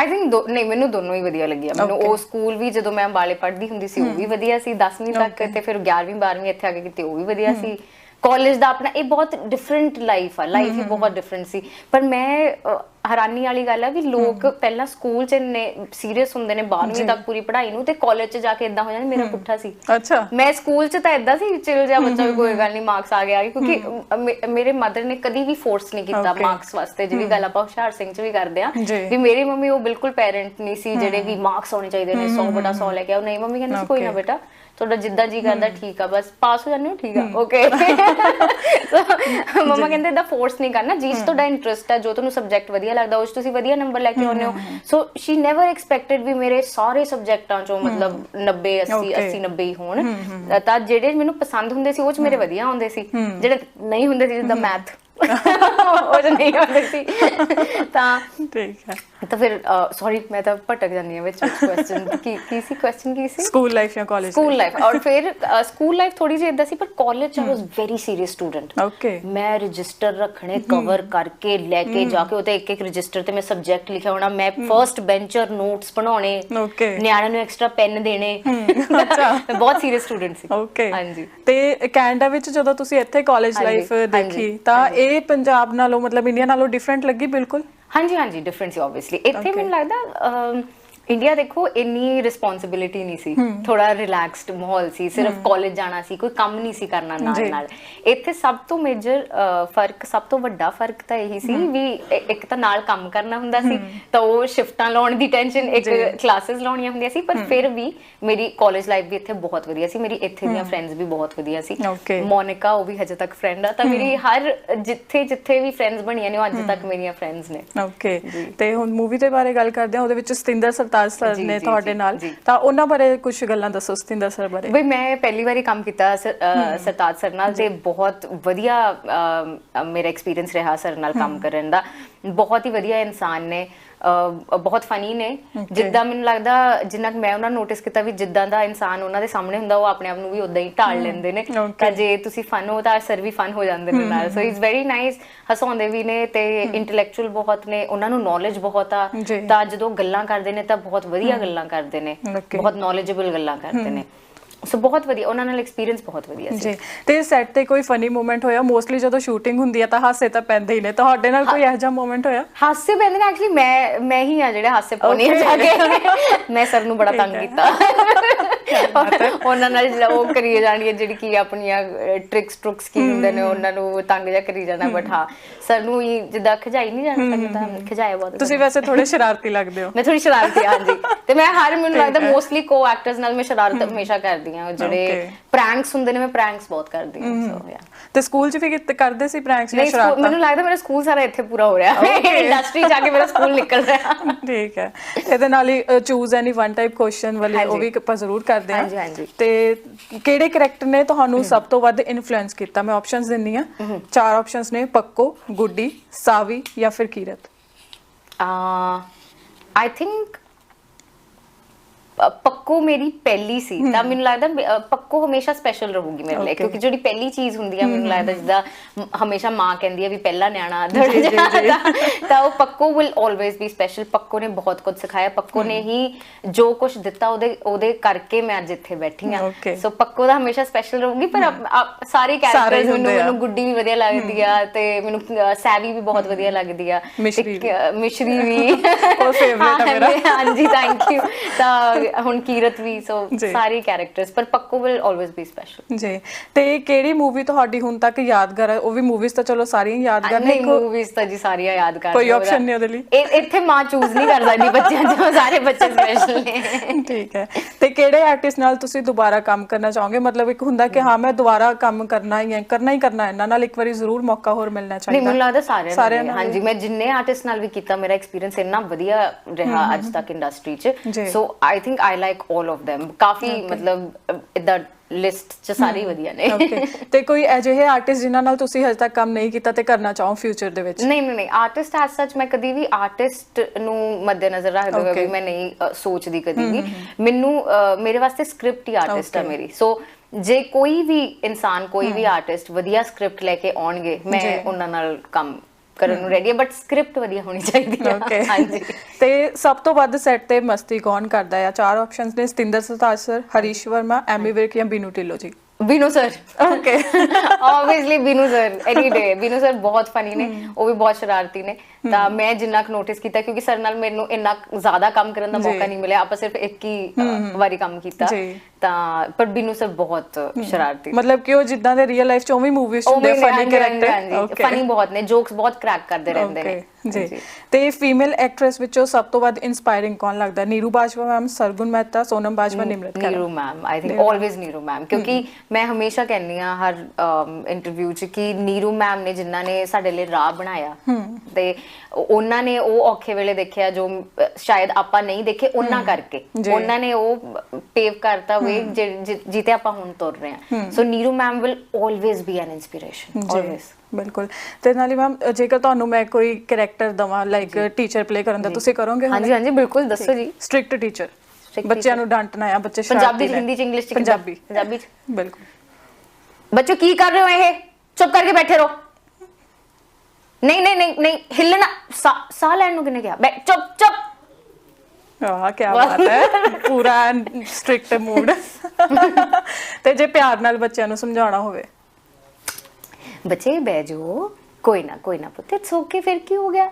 ਆਈ ਥਿੰਕ ਨਹੀਂ ਮੈਨੂੰ ਦੋਨੋਂ ਹੀ ਵਧੀਆ ਲੱਗਿਆ। ਮੈਨੂੰ. ਉਹ ਸਕੂਲ ਵੀ ਜਦੋਂ ਮੈਂ ਅੰਬਾਲੇ ਪੜ੍ਹਦੀ ਹੁੰਦੀ ਸੀ ਉਹ ਵੀ ਵਧੀਆ ਸੀ। 10ਵੀਂ ਤੱਕ ਤੇ ਫਿਰ 11ਵੀਂ 12ਵੀਂ ਇੱਥੇ ਆ ਕੇ ਕੀਤੀ ਉਹ ਵੀ ਵਧੀਆ ਸੀ। ਕਾਲਜ ਦਾ ਆਪਣਾ ਇਹ ਬਹੁਤ ਡਿਫਰੈਂਟ ਲਾਈਫ ਆ। ਲਾਈਫ ਹੀ ਬਹੁਤ ਡਿਫਰੈਂਟ ਸੀ। ਪਰ ਮੈਂ ਹੈਰਾਨੀ ਵਾਲੀ ਗੱਲ ਆ ਵੀ ਲੋਕ ਪਹਿਲਾਂ ਸਕੂਲ ਚ ਨੇ ਸੀਰੀਅਸ ਹੁੰਦੇ ਨੇ 12ਵੀਂ ਤੱਕ ਪੂਰੀ ਪੜ੍ਹਾਈ ਨੂੰ ਤੇ ਕਾਲਜ ਚ ਜਾ ਕੇ ਇਦਾਂ ਹੋ ਜਾਂਦਾ ਮੇਰਾ ਪੁੱਠਾ ਸੀ। ਅੱਛਾ। ਮੈਂ ਸਕੂਲ ਚ ਤਾਂ ਇਦਾਂ ਸੀ ਚਿਲ ਜਾ ਬੱਚਾ ਵੀ ਕੋਈ ਗੱਲ ਨਹੀਂ ਮਾਰਕਸ ਆ ਗਿਆ। ਕਿਉਂਕਿ ਮੇਰੇ ਮਦਰ ਨੇ ਕਦੀ ਵੀ ਫੋਰਸ ਨਹੀਂ ਕੀਤਾ. ਮਾਰਕਸ ਵਾਸਤੇ ਜਿਹੜੀ ਗੱਲ ਆਪਾਂ ਹੁਸ਼ਿਆਰ ਸਿੰਘ ਚ ਵੀ ਕਰਦੇ ਆ। ਵੀ ਮੇਰੀ ਮੰਮੀ ਉਹ ਬਿਲਕੁਲ ਪੈਰੈਂਟ ਨਹੀਂ ਸੀ ਜਿਹੜੇ ਵੀ ਮਾਰਕਸ ਹੋਣੇ ਚਾਹੀਦੇ ਨੇ 100 ਬਟਾ 100 ਲੈ ਕੇ ਆਓ। ਨਹੀਂ ਮੰਮੀ ਕਹਿੰਦੀ ਕੋਈ ਨਾ. ਬੇਟਾ ਤੁਹਾਡਾ ਜਿੱਦਾਂ ਜੀ ਕਰਦਾ ਠੀਕ ਆ ਬਸ ਪਾਸ ਹੋ ਜਾਂਦੇ ਹੋ ਠੀਕ ਆ ਓਕੇ ਮਮਾ ਕਹਿੰਦੇ ਦਾ ਫੋਰਸ ਨਹੀਂ ਕਰਨਾ ਜਿਸ ਤੁਹਾਡਾ ਇੰਟਰਸਟ ਹੈ ਜੋ ਤੁਹਾਨੂੰ ਸਬਜੈਕਟ ਵਧੀਆ ਲੱਗਦਾ ਉਸ ਤੁਸੀਂ ਵਧੀਆ ਨੰਬਰ ਲੈ ਕੇ ਆਉਂਦੇ ਹੋ। ਸੋ ਸ਼ੀ ਨੈਵਰ ਐਕਸਪੈਕਟਡ ਵੀ ਮੇਰੇ ਸਾਰੇ ਸਬਜੈਕਟਾਂ ਚੋਂ ਮਤਲਬ 90 80 Okay. 80 90 ਹੀ ਹੋਣ। ਤਾਂ ਜਿਹੜੇ ਮੈਨੂੰ ਪਸੰਦ ਹੁੰਦੇ ਸੀ ਉਹ 'ਚ ਮੇਰੇ ਵਧੀਆ ਆਉਂਦੇ ਸੀ। ਜਿਹੜੇ ਨਹੀਂ ਹੁੰਦੇ ਸੀ ਜਿੱਦਾਂ ਮੈਥ ਉਹ ਨਹੀਂ ਆਉਂਦੇ ਸੀ ਤਾਂ ਠੀਕ ਹੈ। ਤਾਂ ਫਿਰ ਸੌਰੀ ਮੈਂ ਤਾਂ ਭਟਕ ਜਾਂਦੀ ਹਾਂ ਵਿੱਚ ਵਿੱਚ ਕੁਐਸਚਨ ਕੀ ਕੀ ਸੀ ਕੁਐਸਚਨ ਕੀ ਸੀ? ਸਕੂਲ ਲਾਈਫ ਜਾਂ ਕਾਲਜ ਸਕੂਲ ਲਾਈਫ ਔਰ ਫਿਰ ਸਕੂਲ ਲਾਈਫ ਥੋੜੀ ਜਿਹੀ ਇਦਾਂ ਸੀ ਪਰ ਕਾਲਜ ਚ was very serious student okay ਮੈਂ ਰਜਿਸਟਰ ਰੱਖਣੇ ਕਵਰ ਕਰਕੇ ਲੈ ਕੇ ਜਾ ਕੇ ਉਹਤੇ ਇੱਕ ਇੱਕ ਰਜਿਸਟਰ ਤੇ ਮੈਂ ਸਬਜੈਕਟ ਲਿਖਿਆ ਹੋਣਾ। ਮੈਂ ਫਰਸਟ ਬੈਂਚਰ ਨੋਟਸ ਬਣਾਉਣੇ। Okay. ਨਿਆਣਿਆਂ ਨੂੰ ਐਕਸਟਰਾ ਪੈਨ ਦੇਣੇ। ਅੱਛਾ। ਮੈਂ ਬਹੁਤ ਸੀਰੀਅਸ ਸਟੂਡੈਂਟ ਸੀ। ਓਕੇ ਹਾਂਜੀ। ਤੇ ਕੈਨੇਡਾ ਵਿੱਚ ਜਦੋਂ ਤੁਸੀਂ ਇੱਥੇ ਕਾਲਜ ਲਾਈਫ ਦੇਖੀ ਤਾਂ ਇਹ ਪੰਜਾਬ ਨਾਲੋਂ ਮਤਲਬ ਇੰਡੀਆ ਨਾਲੋਂ ਡਿਫਰੈਂਟ ਲੱਗੀ? ਬਿਲਕੁਲ। ਹਾਂਜੀ ਹਾਂਜੀ ਡਿਫਰੈਂਸ ਸੀ ਆਬਵੀਅਸਲੀ ਇੱਥੇ ਮੈਨੂੰ ਲੱਗਦਾ ਇੰਡੀਆ ਦੇਖੋ ਇੰਨੀ ਰਿਸਪੌਂਸਿਬਿਲਿਟੀ ਨਹੀਂ ਸੀ। ਥੋੜਾ ਰਿਲੈਕਸਡ ਮਾਹੌਲ ਸੀ। ਸਿਰਫ ਕਾਲਜ ਜਾਣਾ ਸੀ ਕੋਈ ਕੰਮ ਨਹੀਂ ਸੀ ਕਰਨਾ ਨਾਲ। ਨਾਲ। ਇੱਥੇ ਸਭ ਤੋਂ ਮੇਜਰ ਫ਼ਰਕ ਸਭ ਤੋਂ ਵੱਡਾ ਫ਼ਰਕ ਤਾਂ ਇਹੀ ਸੀ ਵੀ ਇੱਕ ਤਾਂ ਨਾਲ ਕੰਮ ਕਰਨਾ ਹੁੰਦਾ ਸੀ ਤਾਂ ਉਹ ਸ਼ਿਫਟਾਂ ਲਾਉਣ ਦੀ ਟੈਨਸ਼ਨ ਇੱਕ। ਕਲਾਸਿਸ ਲਾਉਣੀਆਂ ਹੁੰਦੀਆਂ ਸੀ ਪਰ ਫਿਰ ਵੀ ਮੇਰੀ ਕਾਲਜ ਲਾਈਫ ਵੀ ਇੱਥੇ ਬਹੁਤ ਵਧੀਆ ਸੀ। ਮੇਰੀ ਇੱਥੇ ਦੀਆਂ ਫਰੈਂਡਸ ਵੀ ਬਹੁਤ ਵਧੀਆ ਸੀ. ਮੋਨਿਕਾ ਉਹ ਵੀ ਹਜੇ ਤੱਕ ਫਰੈਂਡ ਆ। ਤਾਂ ਮੇਰੀ ਹਰ ਜਿੱਥੇ ਜਿੱਥੇ ਵੀ ਫਰੈਂਡਸ ਬਣੀਆਂ ਨੇ ਉਹ ਅੱਜ ਤੱਕ ਮੇਰੀਆਂ ਫਰੈਂਡਸ ਨੇ। ਓਕੇ ਤੇ ਹੁਣ ਮੂਵੀ ਦੇ ਬਾਰੇ ਗੱਲ ਕਰਦੇ ਹਾਂ ਉਹਦੇ ਵਿੱਚ ਸਤਿੰਦਰ ਸਰਤਾਜ ਸਰ ਜੀ, ਨੇ ਜੀ, ਤੁਹਾਡੇ ਜੀ, ਨਾਲ। ਜੀ। ਤਾਂ ਉਹਨਾਂ ਬਾਰੇ ਕੁਝ ਗੱਲਾਂ ਦੱਸੋ ਸਤਿੰਦਰ ਸਰ ਬਾਰੇ। ਬਈ ਮੈਂ ਪਹਿਲੀ ਵਾਰੀ ਕੰਮ ਕੀਤਾ ਸਰ- ਅਹ ਸਰਤਾਜ ਸਰ ਨਾਲ ਤੇ ਬਹੁਤ ਵਧੀਆ ਅਹ, ਮੇਰਾ ਐਕਸਪੀਰੀਅੰਸ ਰਿਹਾ ਸਰ ਨਾਲ ਕੰਮ ਕਰਨ ਦਾ। ਬਹੁਤ ਹੀ ਵਧੀਆ ਇਨਸਾਨ ਨੇ। ਬਹੁਤ ਫਨੀ ਨੇ। ਜਿੱਦਾਂ ਮੈਨੂੰ ਲੱਗਦਾ ਜਿੰਨਾ ਮੈਂ ਉਹਨਾਂ ਨੋਟਿਸ ਕੀਤਾ ਵੀ ਜਿੱਦਾਂ ਦਾ ਇਨਸਾਨ ਉਹਨਾਂ ਦੇ ਸਾਹਮਣੇ ਹੁੰਦਾ ਉਹ ਆਪਣੇ ਆਪ ਨੂੰ ਵੀ ਉਦਾਂ ਹੀ ਢਾਲ ਲੈਂਦੇ ਨੇ. ਤਾਂ ਜੇ ਤੁਸੀਂ ਫਨ ਹੋ ਤਾਂ ਸਰ ਵੀ ਫਨ ਹੋ ਜਾਂਦੇ ਨੇ ਨਾਲ। ਸੋ ਇਜ਼ ਵੈਰੀ ਨਾਈਸ ਹਸਾਉਂਦੇ ਵੀ ਨੇ ਤੇ ਇੰਟੈਲੈਕਚੁਅਲ ਬਹੁਤ ਨੇ ਉਹਨਾਂ ਨੂੰ ਨੌਲੇਜ ਬਹੁਤ ਆ। ਤਾਂ ਜਦੋਂ ਗੱਲਾਂ ਕਰਦੇ ਨੇ ਤਾਂ ਬਹੁਤ ਵਧੀਆ ਗੱਲਾਂ ਕਰਦੇ ਨੇ. ਬਹੁਤ ਨੌਲੇਜੇਬਲ ਗੱਲਾਂ ਕਰਦੇ ਨੇ। ਸੋ ਬਹੁਤ ਵਧੀਆ ਉਹਨਾਂ ਨਾਲ ਐਕਸਪੀਰੀਅੰਸ ਬਹੁਤ ਵਧੀਆ ਸੀ ਜੀ ਤੇ ਸੈੱਟ ਤੇ ਕੋਈ ਫਨੀ ਮੂਮੈਂਟ ਹੋਇਆ ਮੋਸਟਲੀ ਜਦੋਂ ਸ਼ੂਟਿੰਗ ਹੁੰਦੀ ਹੈ ਤਾਂ ਹਾਸੇ ਤਾਂ ਪੈਂਦੇ ਹੀ ਨੇ ਤੁਹਾਡੇ ਨਾਲ ਕੋਈ ਇਹੋ ਜਿਹਾ ਮੂਮੈਂਟ ਹੋਇਆ ਹਾਸੇ ਪੈਂਦੇ ਨੇ ਐਕਚੁਅਲੀ ਮੈਂ ਮੈਂ ਹੀ ਆ ਜਿਹੜੇ ਹਾਸੇ ਪਾਉਣੀ ਆ ਜਾ ਕੇ ਮੈਂ ਸਰ ਨੂੰ ਬੜਾ ਤੰਗ ਕੀਤਾ ਉਹਨਾਂ ਨਾਲ ਉਹ ਕਰੀ ਜਾਣੀ ਜਿਹੜੀ ਕੀ ਆਪਣੀਆਂ ਟ੍ਰਿਕਸ ਟਰੁਕਸ ਕੀ ਹੁੰਦੇ ਨੇ ਉਹਨਾਂ ਨੂੰ ਤੰਗ ਜਾ ਕਰੀ ਜਾਣਾ ਬਟ ਹਾਂ ਸਰ ਨੂੰ ਹੀ ਜਿੱਦਾਂ ਖਜਾਈ ਨਹੀਂ ਜਾਣਾ ਸਕਦਾ ਖਜਾਇਆ ਬਹੁਤ ਤੁਸੀਂ ਵੈਸੇ ਥੋੜੇ ਸ਼ਰਾਰਤੀ ਲੱਗਦੇ ਹੋ। ਮੈਂ ਥੋੜੀ ਸ਼ਰਾਰਤੀ ਹਾਂ, ਹਾਂਜੀ। ਤੇ ਮੈਂ ਹਰ ਮੈਨੂੰ ਲੱਗਦਾ ਮੋਸਟਲੀ ਕੋ ਐਕਟਰਸ ਨਾਲ ਮੈਂ ਸ਼ਰਾਰਤ ਹਮੇਸ਼ਾ ਕਰਦੀ ਹਾਂ ਜਿਹੜੇ. ਪ੍ਰੈਂਕਸ ਹੁੰਦੇ ਨੇ ਮੈਂ ਪ੍ਰੈਂਕਸ ਬਹੁਤ ਕਰਦੀ ਹਾਂ ਸੋ ਯਾ ਤੇ ਸਕੂਲ 'ਚ ਵੀ ਕਿਤੇ ਕਰਦੇ ਸੀ ਪ੍ਰੈਂਕਸ ਜਾਂ ਸ਼ਰਾਰਤਾਂ? ਮੈਨੂੰ ਲੱਗਦਾ ਮੇਰਾ ਸਕੂਲ ਸਾਰਾ ਇੱਥੇ ਪੂਰਾ ਹੋ ਰਿਹਾ। ਹੈ ਇੰਡਸਟਰੀ ਜਾ ਕੇ ਮੇਰਾ ਸਕੂਲ ਨਿਕਲ ਰਿਹਾ। ਠੀਕ ਹੈ। ਇਹਦੇ ਨਾਲ ਹੀ choose any one type question ਵਾਲੇ ਉਹ। ਵੀ ਆਪਾਂ ਜ਼ਰੂਰ ਕਰਦੇ ਹਾਂ। ਹਾਂਜੀ, ਹਾਂਜੀ। ਤੇ ਕਿਹੜੇ ਕੈਰੈਕਟਰ ਨੇ ਤੁਹਾਨੂੰ ਸਭ ਤੋਂ ਵੱਧ ਇਨਫਲੂਐਂਸ ਕੀਤਾ? ਮੈਂ ਆਪਸ਼ਨਸ ਦਿੰਨੀ ਆ ਚਾਰ ਆਪਸ਼ਨਸ ਨੇ ਪੱਕੋ ਗੁੱਡੀ ਸਾਵੀ ਜਾਂ ਫਿਰ ਕੀਰਤ। ਆਈ ਥਿੰਕ ਪੱਕੋ ਮੇਰੀ ਪਹਿਲੀ ਸੀ ਤਾਂ ਮੈਨੂੰ ਲੱਗਦਾ ਪੱਕੋ ਹਮੇਸ਼ਾ ਸਪੈਸ਼ਲ ਰਹੂਗੀ ਮੇਰੇ ਲਈ. ਕਿਉਂਕਿ ਜਿਹੜੀ ਪਹਿਲੀ ਚੀਜ਼ ਹੁੰਦੀ ਆ ਮੈਨੂੰ ਲੱਗਦਾ ਜਿੱਦਾਂ ਹਮੇਸ਼ਾ ਮਾਂ ਕਹਿੰਦੀ ਆ ਵੀ ਪਹਿਲਾ ਨਿਆਣਾ ਧੜ ਜਾਂਦਾ ਤਾਂ ਉਹ Pakko will always be special Pakko ਨੇ ਬਹੁਤ ਕੁਝ ਸਿਖਾਇਆ ਪੱਕੋ ਨੇ ਹੀ। ਜੋ ਕੁਝ ਦਿੱਤਾ ਉਹਦੇ ਉਹਦੇ ਕਰਕੇ ਮੈਂ ਅੱਜ ਇੱਥੇ ਬੈਠੀ ਆ. ਸੋ ਪੱਕੋ ਦਾ ਹਮੇਸ਼ਾ ਸਪੈਸ਼ਲ ਰਹੂਗੀ ਪਰ ਸਾਰੇ ਕੈਰੈਕਟਰਸ ਮੈਨੂੰ। ਮੈਨੂੰ ਗੁੱਡੀ ਵੀ ਵਧੀਆ ਲੱਗਦੀ ਆ ਤੇ ਮੈਨੂੰ ਸੈਵੀ ਵੀ ਬਹੁਤ ਵਧੀਆ ਲੱਗਦੀ ਆ। ਮਿਸ਼ਰੀ ਵੀ। ਉਹ favorite ਆ ਮੇਰਾ। ਹਾਂਜੀ ਥੈਂਕ ਯੂ ਤਾਂ ਹੁਣ ਕੀਰਤ ਵੀ ਸੋ। ਸਾਰੇ ਕੈਰੈਕਟਰਸ ਪਰ Pakko will always be special ਜੀ। ਤੇ ਕਿਹੜੀ ਮੂਵੀ ਤੁਹਾਡੀ ਹੁਣ ਤੱਕ ਯਾਦਗਾਰ ਹੈ ਉਹ ਵੀ ਮੂਵੀਜ਼ ਤਾਂ ਚਲੋ ਸਾਰੀਆਂ ਯਾਦਗਾਰ ਨੇ ਨਹੀਂ ਕੋ- ਮੂਵੀਜ਼ ਤਾਂ ਜੀ ਸਾਰੀਆਂ ਯਾਦ ਕਰ ਕੋਈ option ਨਹੀਂ ਉਹਦੇ ਲਈ? ਇੱਥੇ ਮਾਂ ਚੂਜ਼ ਨਹੀਂ ਕਰ ਸਕਦੀ ਬੱਚਿਆਂ ਚੋਂ ਸਾਰੇ ਬੱਚੇ ਸਪੈਸ਼ਲ ਨੇ। ਠੀਕ ਹੈ। ਤੇ ਕਿਹੜੇ ਆਰਟਿਸਟ ਨਾਲ ਤੁਸੀਂ ਦੁਬਾਰਾ ਕੰਮ ਕਰਨਾ ਚਾਹੋਗੇ? ਮਤਲਬ ਇੱਕ ਹੁੰਦਾ ਕਿ ਹਾਂ ਮੈਂ ਦੁਬਾਰਾ ਕੰਮ ਕਰਨਾ ਹੀ ਹੈ ਕਰਨਾ ਹੀ ਕਰਨਾ ਹੈ ਇਹਨਾਂ ਨਾਲ ਇੱਕ ਵਾਰੀ ਜ਼ਰੂਰ ਮੌਕਾ ਹੋਰ ਮਿਲਣਾ ਨਹੀਂ ਚਾਹੀਦਾ ਮੈਨੂੰ ਲੱਗਦਾ ਸਾਰਿਆਂ ਨਾਲ ਹਾਂਜੀ ਮੈਂ ਜਿੰਨੇ ਆਰਟਿਸਟ ਨਾਲ ਵੀ ਕੀਤਾ ਮੇਰਾ ਐਕਸਪੀਰੀਅੰਸ ਇੰਨਾ ਵਧੀਆ ਰਿਹਾ ਅੱਜ ਤੱਕ ਇੰਡਸਟਰੀ 'ਚ। So I think I like 올 of them. ਕਾਫੀ ਮਤਲਬ ਇਦਾਂ ਲਿਸਟ 'ਚ ਸਾਰੇ ਵਧੀਆ ਨੇ ਓਕੇ ਤੇ ਕੋਈ ਅਜਿਹੇ ਆਰਟਿਸਟ ਜਿਨ੍ਹਾਂ ਨਾਲ ਤੁਸੀਂ ਹਜੇ ਤੱਕ ਕੰਮ ਨਹੀਂ ਕੀਤਾ ਤੇ ਕਰਨਾ ਚਾਹੋ ਫਿਊਚਰ ਦੇ ਵਿੱਚ ਨਹੀਂ ਨਹੀਂ ਨਹੀਂ ਆਰਟਿਸਟ ਐਸ ਸੱਚ ਮੈਂ ਕਦੀ ਵੀ ਆਰਟਿਸਟ ਨੂੰ ਮੱਦੇਨਜ਼ਰ ਰੱਖਦੇ ਹੋਏ. ਵੀ ਮੈਂ ਨਹੀਂ ਸੋਚਦੀ ਕਦੀ ਵੀ ਮੈਨੂੰ ਮੇਰੇ ਵਾਸਤੇ ਸਕ੍ਰਿਪਟ ਹੀ ਆਰਟਿਸਟ ਆ. ਮੇਰੀ ਸੋ ਜੇ ਕੋਈ ਵੀ ਇਨਸਾਨ ਕੋਈ ਵੀ ਆਰਟਿਸਟ ਵਧੀਆ ਸਕ੍ਰਿਪਟ ਲੈ ਕੇ ਆਉਣਗੇ ਮੈਂ। ਉਹਨਾਂ ਨਾਲ ਕੰਮ ਕਰਨ ਨੂੰ ਰੈਡੀ ਹਾਂ ਬਟ ਸਕ੍ਰਿਪਟ ਵਧੀਆ ਹੋਣੀ ਚਾਹੀਦੀ ਹੈ ਓਕੇ ਹਾਂਜੀ। ਤੇ ਸਭ ਤੋਂ ਵੱਧ ਸੈੱਟ ਤੇ ਮਸਤੀ ਕੌਣ ਕਰਦਾ ਹੈ ਚਾਰ ਆਪਸ਼ਨਸ ਨੇ ਸਤਿੰਦਰ ਸਰਤਾਜ ਸਰ ਹਰੀਸ਼ ਵਰਮਾ ਐਮੀ ਵਿਰਕ ਜਾਂ Binnu Dhillon ji? Binnu sir okay obviously Binnu sir any day Binnu sir ਬਹੁਤ ਫਨੀ ਨੇ ਉਹ ਵੀ ਬਹੁਤ ਸ਼ਰਾਰਤੀ ਨੇ। ਤਾਂ ਮੈਂ ਜਿੰਨਾ ਕੁ ਨੋਟਿਸ ਕੀਤਾ ਕਿਉਂਕਿ ਸਰ ਨਾਲ ਮੈਨੂੰ ਇੰਨਾ ਜ਼ਿਆਦਾ ਕੰਮ ਕਰਨ ਦਾ। ਮੌਕਾ ਨਹੀਂ ਮਿਲਿਆ। ਆਪਾਂ ਸਿਰਫ ਇੱਕ ਹੀ ਵਾਰੀ ਕੰਮ ਕੀਤਾ। ਜੀ। ਤਾਂ ਪਰ ਬੀਨੂ ਸਰ ਬਹੁਤ ਸ਼ਰਾਰਤੀ ਮਤਲਬ ਕਿ ਉਹ ਜਿੱਦਾਂ ਦੇ ਰੀਅਲ ਲਾਈਫ ਚ ਉਵੇਂ ਮੂਵੀਜ਼ ਚ ਹੁੰਦੇ ਫਨੀ ਕੈਰੈਕਟਰ ਫਨੀ ਬਹੁਤ ਨੇ ਜੋਕਸ ਬਹੁਤ ਕ੍ਰੈਕ ਕਰਦੇ ਰਹਿੰਦੇ ਨੇ। ਜੀ। ਤੇ ਫੀਮੇਲ ਐਕਟ੍ਰੈਸ ਵਿੱਚੋਂ ਸਭ ਤੋਂ ਵੱਧ ਇਨਸਪਾਇਰਿੰਗ ਕੌਣ ਲੱਗਦਾ? Neeru Bajwa ma'am Sargun Mehta Sonam Bajwa Nimrat Khaira. Neeru ma'am I think always Neeru ma'am ਕਿਉਂਕਿ ਮੈਂ ਹਮੇਸ਼ਾ ਕਹਿੰਨੀ ਆ ਹਰ ਇੰਟਰਵਿਊ 'ਚ ਕਿ ਨੀਰੂ ਮੈਮ ਨੇ ਜਿਨ੍ਹਾਂ ਨੇ ਸਾਡੇ ਲਈ ਰਾਹ ਬਣਾਇਆ ਤੇ ਉਹ- ਉਹਨਾਂ ਨੇ ਉਹ ਔਖੇ ਵੇਲੇ ਦੇਖਿਆ ਜੋ ਸ਼ਾਇਦ ਆਪਾਂ ਨਹੀਂ ਦੇਖੇ ਉਹਨਾਂ ਕਰਕੇ। ਉਹਨਾਂ ਨੇ ਉਹ ਪੇਵ ਕਰਤਾ ਵੇ ਜਿੱਤੇ ਆਪਾਂ ਹੁਣ ਤੁਰ ਰਹੇ ਹਾਂ। So Neeru ma'am will always be an inspiration always ਬਿਲਕੁਲ। ਤੇ ਨਾਲੇ ਮੈਮ ਜੇਕਰ ਤੁਹਾਨੂੰ ਮੈਂ ਕੋਈ ਕੈਰੈਕਟਰ ਦਵਾਂ ਲਾਈਕ ਟੀਚਰ ਪਲੇ ਕਰਨ ਦਾ ਤੁਸੀਂ ਕਰੋਗੇ ਹਾਂਜੀ ਹਾਂਜੀ ਬਿਲਕੁਲ ਦੱਸੋ ਜੀ। ਸਟ੍ਰਿਕਟ ਟੀਚਰ ਬੱਚਿਆਂ ਨੂੰ ਡਾਂਟਣਾ ਆ ਬੱਚੇ ਪੰਜਾਬੀ। ਹਿੰਦੀ 'ਚ, ਇੰਗਲਿਸ਼ 'ਚ? ਪੰਜਾਬੀ। ਪੰਜਾਬੀ 'ਚ? ਬਿਲਕੁਲ। ਬੱਚੋ ਕੀ ਕਰ ਰਹੇ ਹੋ ਇਹ? ਚੁੱਪ ਕਰਕੇ ਬੈਠੇ ਰਹੋ। ਨਹੀਂ ਨਹੀਂ ਨਹੀਂ ਨਹੀਂ ਹਿੱਲਣਾ ਸਾਹ ਲੈਣ ਨੂੰ ਕਿਨੇ ਕਿਹਾ? ਬੈ ਚੁੱਪ ਚੁੱਪ। ਆਹ ਕੀ ਬਾਤ ਹੈ। ਪੂਰਾ ਸਟ੍ਰਿਕਟ ਮੂਡ ਤੇ ਜੇ ਪਿਆਰ ਨਾਲ ਬੱਚਿਆਂ ਨੂੰ ਸਮਝਾਉਣਾ ਹੋਵੇ। ਬੱਚੇ ਬਹਿ ਜਾਓ। ਕੋਈ ਨਾ ਕੋਈ ਨਾ ਪੁੱਤ ਇਟਸ ਓਕੇ ਫਿਰ ਕੀ ਹੋ ਗਿਆ?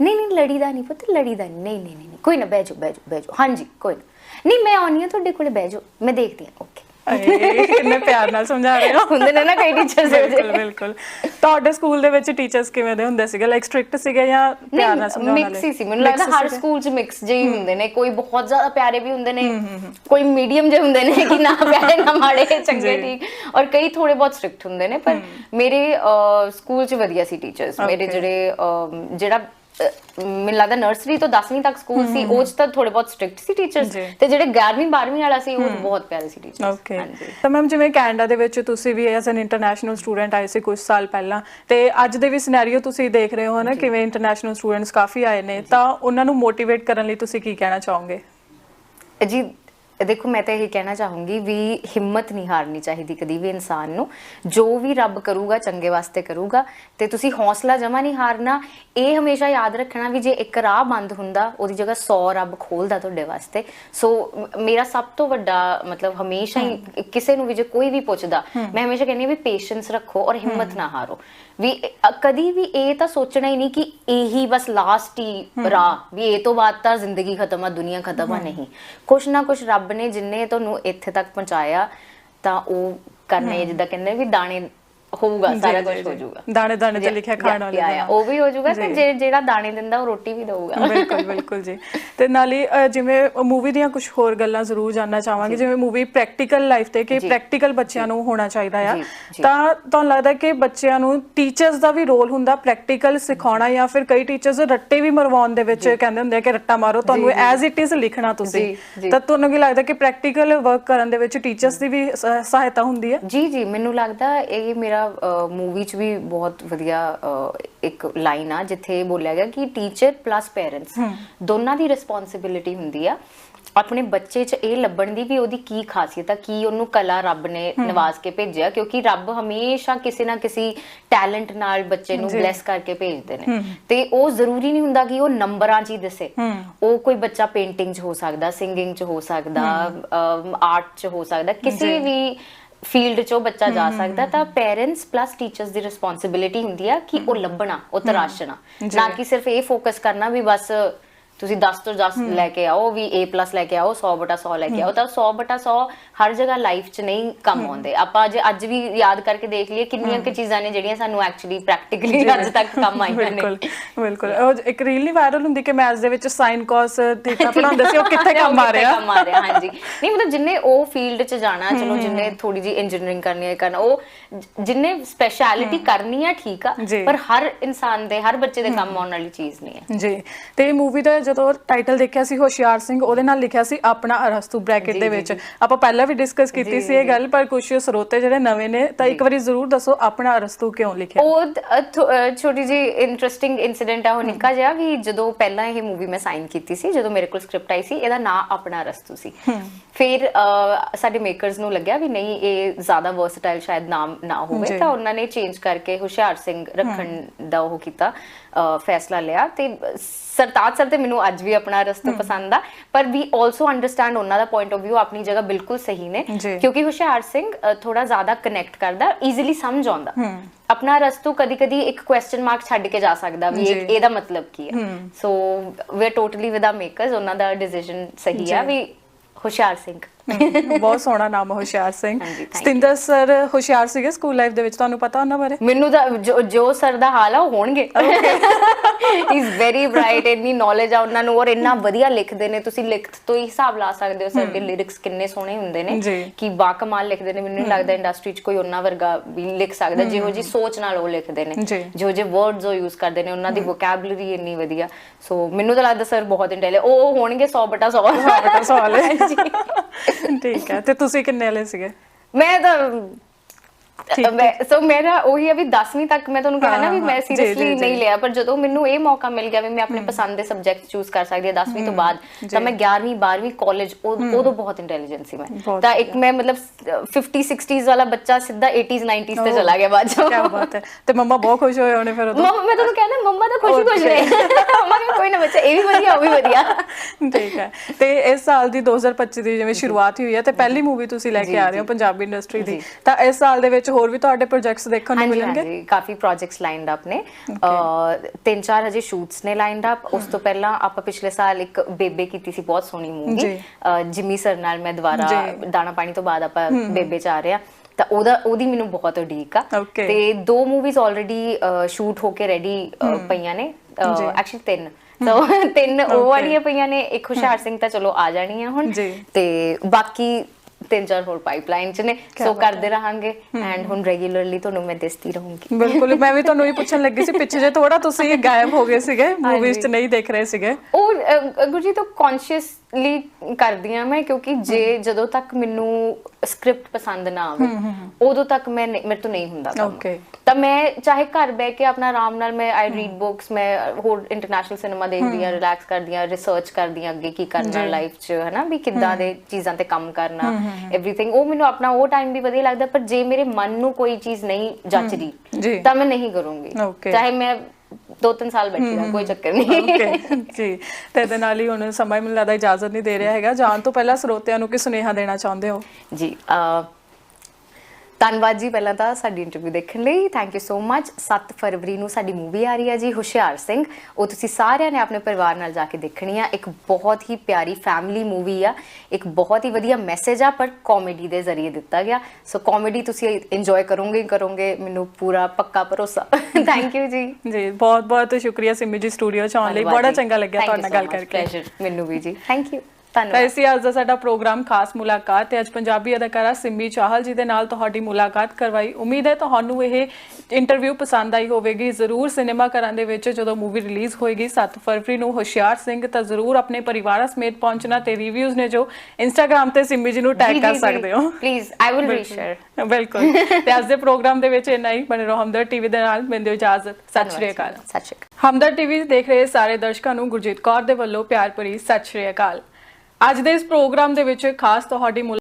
ਨਹੀਂ ਨਹੀਂ ਲੜੀਦਾ ਨਹੀਂ ਪੁੱਤ ਲੜੀਦਾ ਨਹੀਂ। ਨਹੀਂ ਨਹੀਂ ਨਹੀਂ ਕੋਈ ਨਾ ਬਹਿ ਜਾਓ ਬਹਿ ਜਾਓ ਬਹਿ ਜਾਓ। ਹਾਂਜੀ ਕੋਈ ਨਾ। ਨਹੀਂ ਮੈਂ ਆਉਣੀ ਆ ਤੁਹਾਡੇ ਕੋਲੇ ਬਹਿ ਜਾਓ। ਮੈਂ ਦੇਖਦੀ ਹਾਂ ਓਕੇ ਅਰੇ ਕਿੰਨੇ ਪਿਆਰ ਨਾਲ ਸਮਝਾ ਰਹੇ ਹੋ। ਹੁੰਦੇ ਨੇ ਨਾ ਕਈ ਟੀਚਰਸ ਬਿਲਕੁਲ ਬਿਲਕੁਲ। ਤੁਹਾਡੇ ਸਕੂਲ ਦੇ ਵਿੱਚ ਟੀਚਰਸ ਕਿਵੇਂ ਦੇ ਹੁੰਦੇ ਸੀਗੇ? ਲਾਈਕ ਸਟ੍ਰਿਕਟ ਸੀਗੇ ਜਾਂ ਪਿਆਰ ਨਾਲ ਸਮਝਾਉਣ ਵਾਲੇ? ਮਿਕਸ ਹੀ ਸੀ। ਮੈਨੂੰ ਲੱਗਦਾ ਹਰ ਸਕੂਲ 'ਚ ਮਿਕਸ ਜਿਹੇ ਹੀ ਹੁੰਦੇ ਨੇ। ਕੋਈ ਬਹੁਤ ਜ਼ਿਆਦਾ ਪਿਆਰੇ ਵੀ ਹੁੰਦੇ ਨੇ ਕੋਈ ਮੀਡੀਅਮ ਜਿਹੇ ਹੁੰਦੇ ਨੇ ਕਿ ਨਾ ਪਿਆਰੇ ਨਾ ਮਾੜੇ ਚੰਗੇ ਠੀਕ। ਔਰ ਕਈ ਥੋੜੇ ਬਹੁਤ ਸਟ੍ਰਿਕਟ ਹੁੰਦੇ ਨੇ ਪਰ ਮੇਰੇ ਸਕੂਲ 'ਚ ਵਧੀਆ ਸੀ ਟੀਚਰਸ ਮੇਰੇ ਜਿਹੜੇ ਜਿਹੜਾ ਮੈਨੂੰ ਲੱਗਦਾ ਨਰਸਰੀ ਤੋਂ 10ਵੀਂ ਤੱਕ ਸਕੂਲ ਸੀ ਉਹ 'ਚ ਤਾਂ ਥੋੜੇ ਬਹੁਤ ਸਟ੍ਰਿਕਟ ਸੀ ਟੀਚਰਸ ਜੀ। ਤੇ ਜਿਹੜੇ 11ਵੀਂ 12ਵੀਂ ਵਾਲਾ ਸੀ ਉਹ ਬਹੁਤ ਪਿਆਰੇ ਸੀ ਟੀਚਰਸ ਓਕੇ ਤਾਂ ਮੈਮ ਜਿਵੇਂ ਕੈਨੇਡਾ ਦੇ ਵਿੱਚ ਤੁਸੀਂ ਵੀ ਐਜ਼ ਐਨ ਇੰਟਰਨੈਸ਼ਨਲ ਸਟੂਡੈਂਟ ਆਏ ਸੀ ਕੁਝ ਸਾਲ ਪਹਿਲਾਂ ਤੇ ਅੱਜ ਦੇ ਵੀ ਸਿਨੈਰੀਓ ਤੁਸੀਂ ਦੇਖ ਰਹੇ ਹੋ ਨਾ ਕਿਵੇਂ ਇੰਟਰਨੈਸ਼ਨਲ ਸਟੂਡੈਂਟਸ ਕਾਫੀ ਆਏ ਨੇ ਤਾਂ ਉਹਨਾਂ ਨੂੰ ਮੋਟੀਵੇਟ ਕਰਨ ਲਈ ਤੁਸੀਂ ਕੀ ਕਹਿਣਾ ਚਾਹੋਗੇ? ਜੀ ਦੇਖੋ ਮੈਂ ਤਾਂ ਇਹ ਕਹਿਣਾ ਚਾਹੂੰਗੀ ਵੀ ਹਿੰਮਤ ਨਹੀਂ ਹਾਰਨੀ ਚਾਹੀਦੀ ਕਦੀ ਵੀ ਇਨਸਾਨ ਨੂੰ। ਜੋ ਵੀ ਰੱਬ ਕਰੂਗਾ ਚੰਗੇ ਵਾਸਤੇ ਕਰੂਗਾ ਤੇ ਤੁਸੀਂ ਹੌਸਲਾ ਜਮਾ ਨਹੀਂ ਹਾਰਨਾ। ਇਹ ਹਮੇਸ਼ਾ ਯਾਦ ਰੱਖਣਾ ਵੀ ਜੇ ਇੱਕ ਰਾਹ ਬੰਦ ਹੁੰਦਾ ਉਹਦੀ ਜਗ੍ਹਾ 100 ਰੱਬ ਖੋਲਦਾ ਤੁਹਾਡੇ ਵਾਸਤੇ। ਸੋ ਮੇਰਾ ਸਭ ਤੋਂ ਵੱਡਾ ਮਤਲਬ ਹਮੇਸ਼ਾ ਹੀ ਕਿਸੇ ਨੂੰ ਵੀ ਜੇ ਕੋਈ ਵੀ ਪੁੱਛਦਾ ਮੈਂ ਹਮੇਸ਼ਾ ਕਹਿੰਦੀ ਵੀ ਪੇਸ਼ੈਂਸ ਰੱਖੋ ਔਰ ਹਿੰਮਤ ਨਾ ਹਾਰੋ। ਵੀ ਅ- ਕਦੀ ਵੀ ਇਹ ਤਾਂ ਸੋਚਣਾ ਹੀ ਨਹੀਂ ਕਿ ਇਹੀ ਬਸ ਲਾਸਟ ਹੀ ਰਾਹ ਵੀ ਇਹ ਤੋਂ ਬਾਅਦ ਤਾਂ ਜ਼ਿੰਦਗੀ ਖਤਮ ਆ ਦੁਨੀਆ ਖਤਮ ਆ ਨਹੀਂ। ਕੁਛ ਨਾ ਕੁਛ ਰੱਬ ਨੇ ਜਿੰਨੇ ਤੁਹਾਨੂੰ ਇੱਥੇ ਤੱਕ ਪਹੁੰਚਾਇਆ ਤਾਂ ਉਹ ਕਰਨੇ ਜਿੱਦਾਂ ਕਹਿੰਦੇ ਵੀ ਦਾਣੇ ਹੋਊਗਾ ਸਾਰਾ ਕੁਝ ਹੋ। ਜਾਊਗਾ ਦਾਣੇ ਦਾਣੇ ਤੇ ਲਿਖਿਆ ਖਾਣ ਵਾਲੇ ਦਾ ਉਹ ਵੀ ਹੋ ਜਾਊਗਾ ਤੇ ਜਿਹੜਾ ਦਾਣੇ ਦਿੰਦਾ ਉਹ ਰੋਟੀ ਵੀ ਦਊਗਾ। ਬਿਲਕੁਲ ਬਿਲਕੁਲ ਜੀ। ਤੇ ਨਾਲੇ ਜਿਵੇਂ ਮੂਵੀ ਦੀਆਂ ਕੁਝ ਹੋਰ ਗੱਲਾਂ ਜ਼ਰੂਰ ਜਾਨਣਾ ਚਾਹਾਂਗੇ ਜਿਵੇਂ ਮੂਵੀ ਪ੍ਰੈਕਟੀਕਲ ਲਾਈਫ ਤੇ ਕਿ। ਪ੍ਰੈਕਟੀਕਲ ਬੱਚਿਆਂ ਨੂੰ ਹੋਣਾ ਚਾਹੀਦਾ ਆ। ਤਾਂ ਤੁਹਾਨੂੰ ਲੱਗਦਾ ਕਿ ਬੱਚਿਆਂ ਨੂੰ ਟੀਚਰਸ ਦਾ ਵੀ ਰੋਲ ਹੁੰਦਾ ਪ੍ਰੈਕਟੀਕਲ ਸਿਖਾਉਣਾ ਜਾਂ ਫਿਰ ਕਈ ਟੀਚਰਸ ਰੱਟੇ ਵੀ ਮਰਵਾਉਣ ਦੇ ਵਿੱਚ ਕਹਿੰਦੇ ਹੁੰਦੇ ਆ ਕਿ ਰੱਟਾ ਮਾਰੋ ਤੁਹਾਨੂੰ ਐਜ਼ ਇਟ ਇਜ਼ ਲਿਖਣਾ ਤੁਸੀਂ। ਤਾਂ ਤੁਹਾਨੂੰ ਕੀ ਲੱਗਦਾ ਕਿ ਪ੍ਰੈਕਟੀਕਲ ਵਰਕ ਕਰਨ ਦੇ ਵਿੱਚ ਟੀਚਰਸ ਦੀ ਵੀ ਸਹਾਇਤਾ ਹੁੰਦੀ ਹੈ ਜੀ ਜੀ। ਮੈਨੂੰ ਲੱਗਦਾ ਇਹ ਮੇਰਾ ਮੂਵੀ 'ਚ ਵੀ ਬਹੁਤ ਵਧੀਆ ਇੱਕ ਲਾਈਨ ਆ ਜਿੱਥੇ ਬੋਲਿਆ ਗਿਆ ਕਿ ਟੀਚਰ ਪਲੱਸ ਪੇਰੈਂਟਸ ਦੋਨਾਂ ਦੀ ਰਿਸਪੌਂਸਿਬਿਲਿਟੀ ਹੁੰਦੀ ਆ। ਆਪਣੇ ਬੱਚੇ 'ਚ ਇਹ ਲੱਭਣ ਦੀ ਵੀ ਉਹਦੀ ਕੀ ਖਾਸੀਅਤ ਆ ਕੀ ਉਹਨੂੰ ਕਲਾ ਰੱਬ ਨੇ ਨਵਾਜ਼ ਕੇ ਭੇਜਿਆ ਕਿਉਂਕਿ ਰੱਬ ਹਮੇਸ਼ਾ ਕਿਸੇ ਨਾ ਕਿਸੇ ਟੈਲੈਂਟ ਨਾਲ ਬੱਚੇ ਨੂੰ ਬਲੈਸ ਕਰਕੇ ਭੇਜਦੇ ਨੇ। ਤੇ ਉਹ ਜ਼ਰੂਰੀ ਨਹੀਂ ਹੁੰਦਾ ਕਿ ਉਹ ਨੰਬਰਾਂ 'ਚ ਹੀ ਦਿਸੇ। ਉਹ ਕੋਈ ਬੱਚਾ ਪੇਂਟਿੰਗ 'ਚ ਹੋ ਸਕਦਾ ਸਿੰਗਿੰਗ 'ਚ ਹੋ ਸਕਦਾ ਆਰਟ 'ਚ ਹੋ ਸਕਦਾ ਕਿਸੇ ਵੀ ਫੀਲਡ 'ਚ ਬੱਚਾ ਜਾ ਸਕਦਾ ਤਾਂ ਪੇਰੈਂਟਸ ਪਲੱਸ ਟੀਚਰਸ ਦੀ ਰਿਸਪੌਂਸਿਬਿਲਿਟੀ ਹੁੰਦੀ ਆ ਕਿ ਉਹ ਲੱਭਣਾ ਉਹ ਤਰਾਸ਼ਣਾ। ਨਾ ਕਿ ਸਿਰਫ ਇਹ ਫੋਕਸ ਕਰਨਾ ਵੀ ਬਸ ਤੁਸੀਂ 10 ਤੋਂ 10 ਲੈ ਕੇ ਆਓ ਵੀ A+ ਲੈ ਕੇ ਆਓ 100 ਬਟਾ 100 ਲੈ ਕੇ ਆਓ ਤਾਂ 100 ਬਟਾ 100 ਹਰ ਜਗ੍ਹਾ ਲਾਈਫ 'ਚ ਨਹੀਂ ਕੰਮ ਆਉਂਦੇ। ਆਪਾਂ ਜੇ ਅੱਜ ਵੀ ਯਾਦ ਕਰਕੇ ਦੇਖ ਲਈਏ ਕਿੰਨੀਆਂ ਕਿ ਚੀਜ਼ਾਂ ਨੇ ਜਿਹੜੀਆਂ ਸਾਨੂੰ ਐਕਚੁਅਲੀ ਪ੍ਰੈਕਟੀਕਲੀ ਅੱਜ ਤੱਕ ਕੰਮ ਆਈਆਂ ਨੇ। ਬਿਲਕੁਲ ਬਿਲਕੁਲ। ਉਹ ਇੱਕ ਰੀਲ ਨਹੀਂ ਵਾਇਰਲ ਹੁੰਦੀ ਕਿ ਮੈਥ ਦੇ ਵਿੱਚ ਸਾਈਨ ਕਾਸ ਥੀਟਾ ਪੜਾਉਂਦੇ ਸੀ ਉਹ ਕਿੱਥੇ ਕੰਮ ਆ ਰਿਹਾ? ਕੰਮ ਆ ਰਿਹਾ ਹਾਂਜੀ। ਨਹੀਂ ਮਤਲਬ ਜਿੰਨੇ ਉਹ ਫੀਲਡ 'ਚ ਜਾਣਾ ਚਲੋ ਜਿੰਨੇ ਥੋੜੀ ਜੀ ਇੰਜੀਨੀਅਰਿੰਗ ਕਰਨੀ ਹੈ ਕਰਨਾ ਉਹ ਜਿੰਨੇ ਸਪੈਸ਼ਲਿਟੀ ਕਰਨੀ ਆ ਠੀਕ ਆ। ਪਰ ਹਰ ਇਨਸਾਨ ਦੇ ਹਰ ਬੱਚੇ ਦੇ ਕੰਮ ਆਉਣ ਵਾਲੀ ਚੀਜ਼ ਨਹੀਂ ਹੈ। ਜੀ। ਤੇ ਮੂਵੀ ਦਾ ਜਦੋਂ ਟਾਈਟਲ ਦੇਖਿਆ ਸੀ ਹੋਸ਼ਿਆਰ ਸਿੰਘ ਉਹਦੇ ਨਾਲ ਲਿਖਿਆ ਸੀ ਆਪਣਾ ਅਰਸਤੂ ਬ੍ਰੈਕਟ ਦੇ ਵਿੱਚ। ਆਪਾਂ ਪਹਿਲਾਂ ਵੀ ਡਿਸਕਸ ਕੀਤੀ ਸੀ ਇਹ ਗੱਲ ਪਰ ਕੁਝ ਸਰੋਤੇ ਜਿਹੜੇ ਨਵੇਂ ਨੇ ਤਾਂ ਇੱਕ ਵਾਰੀ ਜ਼ਰੂਰ ਦੱਸੋ ਆਪਣਾ ਅਰਸਤੂ ਕਿਉਂ ਲਿਖਿਆ? ਉਹ ਛੋਟੀ ਜੀ ਇੰਟਰਸਟਿੰਗ ਇਨਸੀਡੈਂਟ ਆ ਉਹ ਨਿੱਕਾ ਜਿਹਾ ਵੀ ਜਦੋਂ ਪਹਿਲਾਂ ਇਹ ਮੂਵੀ ਮੈਂ ਸਾਈਨ ਕੀਤੀ ਸੀ ਜਦੋਂ ਮੇਰੇ ਕੋਲ ਸਕ੍ਰਿਪਟ ਆਈ ਸੀ ਇਹਦਾ ਨਾਂ ਆਪਣਾ ਰਸਤੂ ਸੀ। ਫਿਰ ਸਾਡੇ ਮੇਕਰਸ ਨੂੰ ਲੱਗਿਆ ਵੀ ਨਹੀਂ ਇਹ ਜ਼ਿਆਦਾ ਵਰਸਟਾਈਲ ਸ਼ਾਇਦ ਨਾਮ ਨਾ। ਹੋਵੇ ਤਾਂ ਉਹਨਾਂ ਨੇ ਚੇਂਜ ਕਰਕੇ ਹੁਸ਼ਿਆਰ ਸਿੰਘ ਰੱਖਣ ਦਾ ਉਹ ਕੀਤਾ ਫੈਸਲਾ ਲਿਆ ਤੇ ਸਰਤਾਜ ਸਰ ਤੇ ਮੈਨੂੰ ਅੱਜ ਵੀ ਆਪਣਾ ਰਸਤੂ ਪਸੰਦ ਆ। ਪਰ ਵੀ ਆਲਸੋ ਅੰਡਰਸਟੈਂਡ ਉਹਨਾਂ ਦਾ ਪੁਆਇੰਟ ਆਫ View ਆਪਣੀ ਜਗ੍ਹਾ ਬਿਲਕੁਲ ਸਹੀ ਨੇ। ਕਿਉਂਕਿ ਹੁਸ਼ਿਆਰ ਸਿੰਘ ਥੋੜਾ ਜ਼ਿਆਦਾ ਕਨੈਕਟ ਕਰਦਾ ਈਜ਼ੀਲੀ ਸਮਝ ਆਉਂਦਾ। ਆਪਣਾ ਰਸਤੂ ਕਦੀ ਕਦੀ ਇੱਕ ਕੁਐਸਚਨ ਮਾਰਕ ਛੱਡ ਕੇ ਜਾ ਸਕਦਾ ਵੀ ਇਹ-। ਇਹਦਾ ਮਤਲਬ ਕੀ ਹੈ so we are totally with a makers ਉਹਨਾਂ ਦਾ ਡਿਸੀਜਨ ਸਹੀ ਆ ਵੀ ਹੁਸ਼ਿਆਰ ਸਿੰਘ। ਬਹੁਤ ਸੋਹਣਾ ਨਾਮ ਹੈ ਹੁਸ਼ਿਆਰ ਸਿੰਘ. ਸਤਿੰਦਰ ਸਰ ਹੁਸ਼ਿਆਰ ਸੀਗੇ ਸਕੂਲ ਲਾਈਫ ਦੇ ਵਿੱਚ ਤੁਹਾਨੂੰ ਪਤਾ ਉਹਨਾਂ ਬਾਰੇ? ਮੈਨੂੰ ਤਾਂ ਜੋ ਜੋ ਸਰ ਦਾ ਹਾਲ ਆ ਉਹ ਹੋਣਗੇ। ਹੀ ਇਜ਼ ਵੈਰੀ ਬ੍ਰਾਈਟ ਇੰਨੀ ਨੌਲੇਜ ਆ ਉਹਨਾਂ ਨੂੰ ਔਰ ਇੰਨਾ ਵਧੀਆ ਲਿਖਦੇ ਨੇ। ਤੁਸੀਂ ਲਿਖਤ ਤੋਂ ਹੀ ਹਿਸਾਬ ਲਾ ਸਕਦੇ ਹੋ ਸਰ ਦੇ ਲਿਰਿਕਸ ਕਿੰਨੇ ਸੋਹਣੇ ਹੁੰਦੇ ਨੇ। ਜੀ। ਕਿ ਬਾਕਮਾਲ ਲਿਖਦੇ ਨੇ। ਮੈਨੂੰ ਨਹੀਂ ਲੱਗਦਾ ਇੰਡਸਟਰੀ 'ਚ ਕੋਈ ਉਹਨਾਂ ਵਰਗਾ ਵੀ ਲਿਖ ਸਕਦਾ। ਜਿਹੋ ਜੀ ਸੋਚ ਨਾਲ ਉਹ ਲਿਖਦੇ ਨੇ। ਜੀ। ਜਿਹੇ ਵਰਡਸ ਉਹ ਯੂਜ਼ ਕਰਦੇ ਨੇ। ਉਹਨਾਂ ਦੀ ਵੋਕੈਬਲਰੀ ਇੰਨੀ ਵਧੀਆ। ਸੋ ਮੈਨੂੰ ਤਾਂ ਲੱਗਦਾ ਸਰ ਬਹੁਤ ਇੰਟੈਲੀਜੈਂਟ ਉਹ ਹੋਣਗੇ 100 ਬਟਾ 100 ਹਾਂ ਬੇਟਾ ਸਵਾਲ ਹੈ ਠੀਕ ਹੈ ਤੇ ਤੁਸੀਂ ਕਿੰਨੇ ਵਾਲੇ ਸੀਗੇ? ਮੈਂ ਤਾਂ ਸੋ ਮੇਰਾ ਉਹੀ ਆ ਵੀ 10ਵੀਂ ਤੱਕ ਮੈਂ ਤੁਹਾਨੂੰ ਕਿਹਾ ਨਾ ਵੀ ਮੈਂ ਸੀਰੀਅਸਲੀ ਨਹੀਂ। ਲਿਆ ਪਰ ਜਦੋਂ ਮੈਨੂੰ ਇਹ ਮੌਕਾ ਮਿਲ ਗਿਆ ਵੀ ਮੈਂ ਆਪਣੇ ਪਸੰਦ ਦੇ ਸਬਜੈਕਟ ਚੂਜ਼ ਕਰ ਸਕਦੀ ਹਾਂ 10ਵੀਂ ਤੋਂ ਬਾਅਦ ਤਾਂ ਮੈਂ 11ਵੀਂ 12ਵੀਂ ਕਾਲਜ ਉਦੋਂ ਬਹੁਤ ਇੰਟੈਲੀਜੈਂਟ ਸੀ ਮੈਂ। ਤਾਂ ਇੱਕ ਮੈਂ ਮਤਲਬ 50 60s ਵਾਲਾ ਬੱਚਾ ਸਿੱਧਾ 80s 90s ਤੇ ਚਲਾ ਗਿਆ ਬਾਅਦ ਚੋਂ। ਕੀ ਬਾਤ ਹੈ। ਤੇ ਮੰਮਾ ਬਹੁਤ ਖੁਸ਼ ਹੋਏ ਹੋਣੇ ਫਿਰ ਉਦੋਂ? ਮੈਂ ਤੁਹਾਨੂੰ ਕਹਿੰਦਾ ਮੰਮਾ ਤਾਂ ਖੁਸ਼ ਖੁਸ਼ ਨੇ ਮੰਮਾ ਕਹਿੰਦੇ ਕੋਈ ਨਾ ਬੱਚਾ ਇਹ ਵੀ ਵਧੀਆ ਉਹ ਵੀ ਵਧੀਆ। ਠੀਕ ਹੈ। ਤੇ ਇਸ ਸਾਲ ਦੀ 2025 ਦੀ ਜਿਵੇਂ ਸ਼ੁਰੂਆਤ ਹੋਈ ਹੈ ਤੇ ਪਹਿਲੀ ਮੂਵੀ ਤੁਸੀਂ ਲੈ ਕੇ ਆ ਰਹੇ ਹੋ ਪੰਜਾਬੀ ਇੰਡਸਟਰੀ ਦੀ। ਤਾਂ ਇਸ ਸਾਲ ਦੇ ਵਿੱਚ ਹੋਰ ਵੀ ਤੁਹਾਡੇ ਪ੍ਰੋਜੈਕਟਸ ਦੇਖਣ ਨੂੰ ਹਾਂਜੀ ਮਿਲਣਗੇ? ਹਾਂਜੀ ਕਾਫੀ ਪ੍ਰੋਜੈਕਟਸ ਲਾਈਨਡ ਅਪ ਨੇ। ਤਿੰਨ ਚਾਰ ਹਜੇ ਸ਼ੂਟਸ ਨੇ ਲਾਈਨਡ ਅਪ ਉਸ ਤੋਂ ਪਹਿਲਾਂ ਆਪਾਂ ਪਿਛਲੇ ਸਾਲ ਇੱਕ ਬੇਬੇ ਕੀਤੀ ਸੀ ਬਹੁਤ ਸੋਹਣੀ ਮੂਵੀ। ਜਿਮੀ ਸਰ ਨਾਲ ਮੈਂ ਦੁਬਾਰਾ ਜੀ। ਦਾਣਾ ਪਾਣੀ ਤੋਂ ਬਾਅਦ ਆਪਾਂ ਬੇਬੇ ਚ ਆ ਰਹੇ ਆ। ਤਾਂ ਉਹਦਾ ਉਹਦੀ ਮੈਨੂੰ ਬਹੁਤ ਉਡੀਕ ਆ। Okay. ਤੇ ਦੋ ਮੂਵੀਜ਼ ਆਲਰੇਡੀ ਸ਼ੂਟ ਹੋ ਕੇ ਰੈਡੀ ਪਈਆਂ ਨੇ। ਜੀ। ਐਕਚੁਅਲੀ ਤਿੰਨ। ਸੋ ਤਿੰਨ ਉਹ ਵਾਲੀਆਂ ਪਈਆਂ ਨੇ। ਇੱਕ ਹੁਸ਼ਿਆਰ ਸਿੰਘ ਤਾਂ ਚਲੋ ਆ ਜਾਣੀ ਆ ਹੁਣ। ਜੀ। ਤੇ ਬਾਕੀ ਤਿੰਨ ਚਾਰ ਹੋਰ ਪਾਈਪਲਾਈਨ ਚ ਨੇ। ਸੋ। ਕਰਦੇ ਰਹਾਂਗੇ ਐਂਡ ਹੁਣ ਰੈਗੂਲਰਲੀ ਤੁਹਾਨੂੰ ਮੈਂ ਦਿਸਦੀ ਰਹੂੰਗੀ। ਬਿਲਕੁਲ ਮੈਂ ਵੀ ਤੁਹਾਨੂੰ ਇਹ ਪੁੱਛਣ ਲੱਗੀ ਸੀ ਪਿੱਛੇ ਜੇ ਥੋੜਾ ਤੁਸੀਂ ਗਾਇਬ ਹੋ ਗਏ ਸੀਗੇ ਮੂਵੀਜ਼ 'ਚ ਨਹੀਂ ਦੇਖ ਰਹੇ ਸੀਗੇ। ਉਹ ਅ, ਗੁਰਜੀ ਤਾਂ ਕੌਨਸ਼ੀਅਸਲੀ ਕਰਦੀ ਆ ਮੈਂ ਕਿਉਂਕਿ ਜੇ ਜਦੋਂ ਤੱਕ ਮੈਨੂੰ ਸਕ੍ਰਿਪਟ ਪਸੰਦ ਨਾ ਆਵੇ ਉਦੋਂ ਤੱਕ ਮੈਂ ਮੇਰੇ ਤੋਂ ਨਹੀਂ ਹੁੰਦਾ ਕੰਮ. ਤਾਂ ਮੈਂ ਚਾਹੇ ਘਰ ਬਹਿ ਕੇ ਆਪਣਾ ਆਰਾਮ ਨਾਲ ਮੈਂ ਆਈ ਰੀਡ ਬੁక్స్ ਮੈਂ ਹੋਰ ਇੰਟਰਨੈਸ਼ਨਲ ਸਿਨੇਮਾ ਦੇਖਦੀ ਆ ਰਿਲੈਕਸ ਕਰਦੀ ਆ ਰਿਸਰਚ ਕਰਦੀ ਆ ਅੱਗੇ ਕੀ ਕਰਨਾ ਲਾਈਫ 'ਚ ਹਨਾ ਵੀ ਕਿੱਦਾਂ ਦੇ ਚੀਜ਼ਾਂ ਤੇ ਕੰਮ ਕਰਨਾ ਐਵਰੀਥਿੰਗ ਉਹ ਮੈਨੂੰ ਆਪਣਾ ਉਹ ਟਾਈਮ ਵੀ ਵਧੀਆ ਲੱਗਦਾ ਪਰ ਜੇ ਮੇਰੇ ਮਨ ਨੂੰ ਕੋਈ ਚੀਜ਼ ਨਹੀਂ ਜੱਚਦੀ ਜੀ। ਤਾਂ ਮੈਂ ਨਹੀਂ ਕਰੂੰਗੀ. ਚਾਹੇ ਮੈਂ ਦੋ ਤਿੰਨ ਸਾਲ ਬੈਠੀ ਰਹਾਂ ਕੋਈ ਚੱਕਰ ਨਹੀਂ। ਓਕੇ ਜੀ। ਤੇ ਇਹਦੇ ਨਾਲ ਹੀ ਹੁਣ ਸਮਾਂ ਮੈਨੂੰ ਲੱਗਦਾ ਇਜਾਜ਼ਤ ਨਹੀਂ ਦੇ ਰਿਹਾ ਹੈਗਾ। ਜਾਣ ਤੋਂ ਪਹਿਲਾਂ ਸਰੋਤਿਆਂ ਨੂੰ ਕੀ ਸੁਨੇਹਾ ਦੇਣਾ ਚਾਹੁੰਦੇ ਹੋ? ਜੀ ਧੰਨਵਾਦ ਜੀ ਪਹਿਲਾਂ ਤਾਂ ਸਾਡੀ ਇੰਟਰਵਿਊ ਦੇਖਣ ਲਈ। ਥੈਂਕ ਯੂ ਸੋ ਮੱਚ 7 ਫਰਵਰੀ ਨੂੰ ਸਾਡੀ ਮੂਵੀ ਆ ਰਹੀ ਹੈ ਜੀ ਹੁਸ਼ਿਆਰ ਸਿੰਘ। ਉਹ ਤੁਸੀਂ ਸਾਰਿਆਂ ਨੇ ਆਪਣੇ ਪਰਿਵਾਰ ਨਾਲ ਜਾ ਕੇ ਦੇਖਣੀ ਆ। ਇੱਕ ਬਹੁਤ ਹੀ ਪਿਆਰੀ ਫੈਮਿਲੀ ਮੂਵੀ ਆ। ਇੱਕ ਬਹੁਤ ਹੀ ਵਧੀਆ ਮੈਸੇਜ ਆ ਪਰ ਕਾਮੇਡੀ ਦੇ ਜ਼ਰੀਏ ਦਿੱਤਾ ਗਿਆ। ਸੋ ਕਾਮੇਡੀ ਤੁਸੀਂ ਇੰਜੋਏ ਕਰੋਗੇ ਹੀ ਕਰੋਗੇ। ਮੈਨੂੰ ਪੂਰਾ ਪੱਕਾ ਭਰੋਸਾ। ਥੈਂਕ ਯੂ ਜੀ। ਜੀ ਬਹੁਤ ਬਹੁਤ ਸ਼ੁਕਰੀਆ ਸਿੰਮੀ ਜੀ ਸਟੂਡੀਓ ਚ ਆਉਣ ਲਈ। ਬੜਾ ਚੰਗਾ ਲੱਗਿਆ ਤੁਹਾਡੇ ਨਾਲ ਗੱਲ ਕਰਕੇ। ਮੈਨੂੰ ਵੀ ਜੀ। ਥੈਂਕ ਯੂ ਤਾਂ ਇਸੇ ਅੱਜ ਦਾ ਸਾਡਾ ਪ੍ਰੋਗਰਾਮ ਖਾਸ ਮੁਲਾਕਾਤ ਤੇ ਅੱਜ ਪੰਜਾਬੀ ਅਦਾਕਾਰਾ ਸਿੰਮੀ ਚਾਹਲ ਜੀ ਦੇ ਨਾਲ ਤੁਹਾਡੀ ਮੁਲਾਕਾਤ ਕਰਵਾਈ। ਉਮੀਦ ਹੈ ਤੁਹਾਨੂੰ ਇਹ ਇੰਟਰਵਿਊ ਪਸੰਦ ਆਈ ਹੋਵੇਗੀ। ਜ਼ਰੂਰ ਸਿਨੇਮਾ ਘਰਾਂ ਦੇ ਵਿੱਚ ਜਦੋਂ ਮੂਵੀ ਰਿਲੀਜ਼ ਹੋਏਗੀ 7 ਫਰਵਰੀ ਨੂੰ ਹੁਸ਼ਿਆਰ ਸਿੰਘ ਤਾਂ ਜ਼ਰੂਰ ਆਪਣੇ ਪਰਿਵਾਰ ਸਮੇਤ ਪਹੁੰਚਣਾ ਤੇ ਰਿਵਿਊਜ਼ ਨੇ ਜੋ ਇੰਸਟਾਗ੍ਰam ਤੇ ਸਿੰਮੀ ਜੀ ਨੂੰ ਟੈਗ ਕਰ ਸਕਦੇ ਹੋ। ਪਲੀਜ਼ ਆਈ ਵਿਲ ਰੀਸ਼ੇਅਰ ਬਿਲਕੁਲ। ਤੇ ਅੱਜ ਦੇ ਪ੍ਰੋਗਰਾਮ ਦੇ ਵਿੱਚ ਇੰਨਾ ਹੀ। ਬਣੇ ਰਹੋ ਹਮਦਰ ਟੀਵੀ ਦੇ ਨਾਲ। ਮੈਨੂੰ ਇਜਾਜ਼ਤ। ਸਤਿ ਸ਼੍ਰੀ ਅਕਾਲ। ਸਤਿ ਸ਼੍ਰੀ ਅਕਾਲ। ਹਮਦਰ ਟੀਵੀ ਦੇਖ ਰਹੇ ਸਾਰੇ ਦਰਸ਼ਕਾਂ ਨੂੰ ਗੁਰਜੀਤ ਕੌਰ ਦੇ ਵੱਲੋਂ ਪਿਆਰ ਭਰੀ ਸਤਿ ਸ਼੍ਰੀ ਅਕਾਲ। ਅੱਜ ਦੇ ਇਸ ਪ੍ਰੋਗਰਾਮ ਦੇ ਵਿੱਚ ਖਾਸ ਤੁਹਾਡੀ ਮੁਲਾ-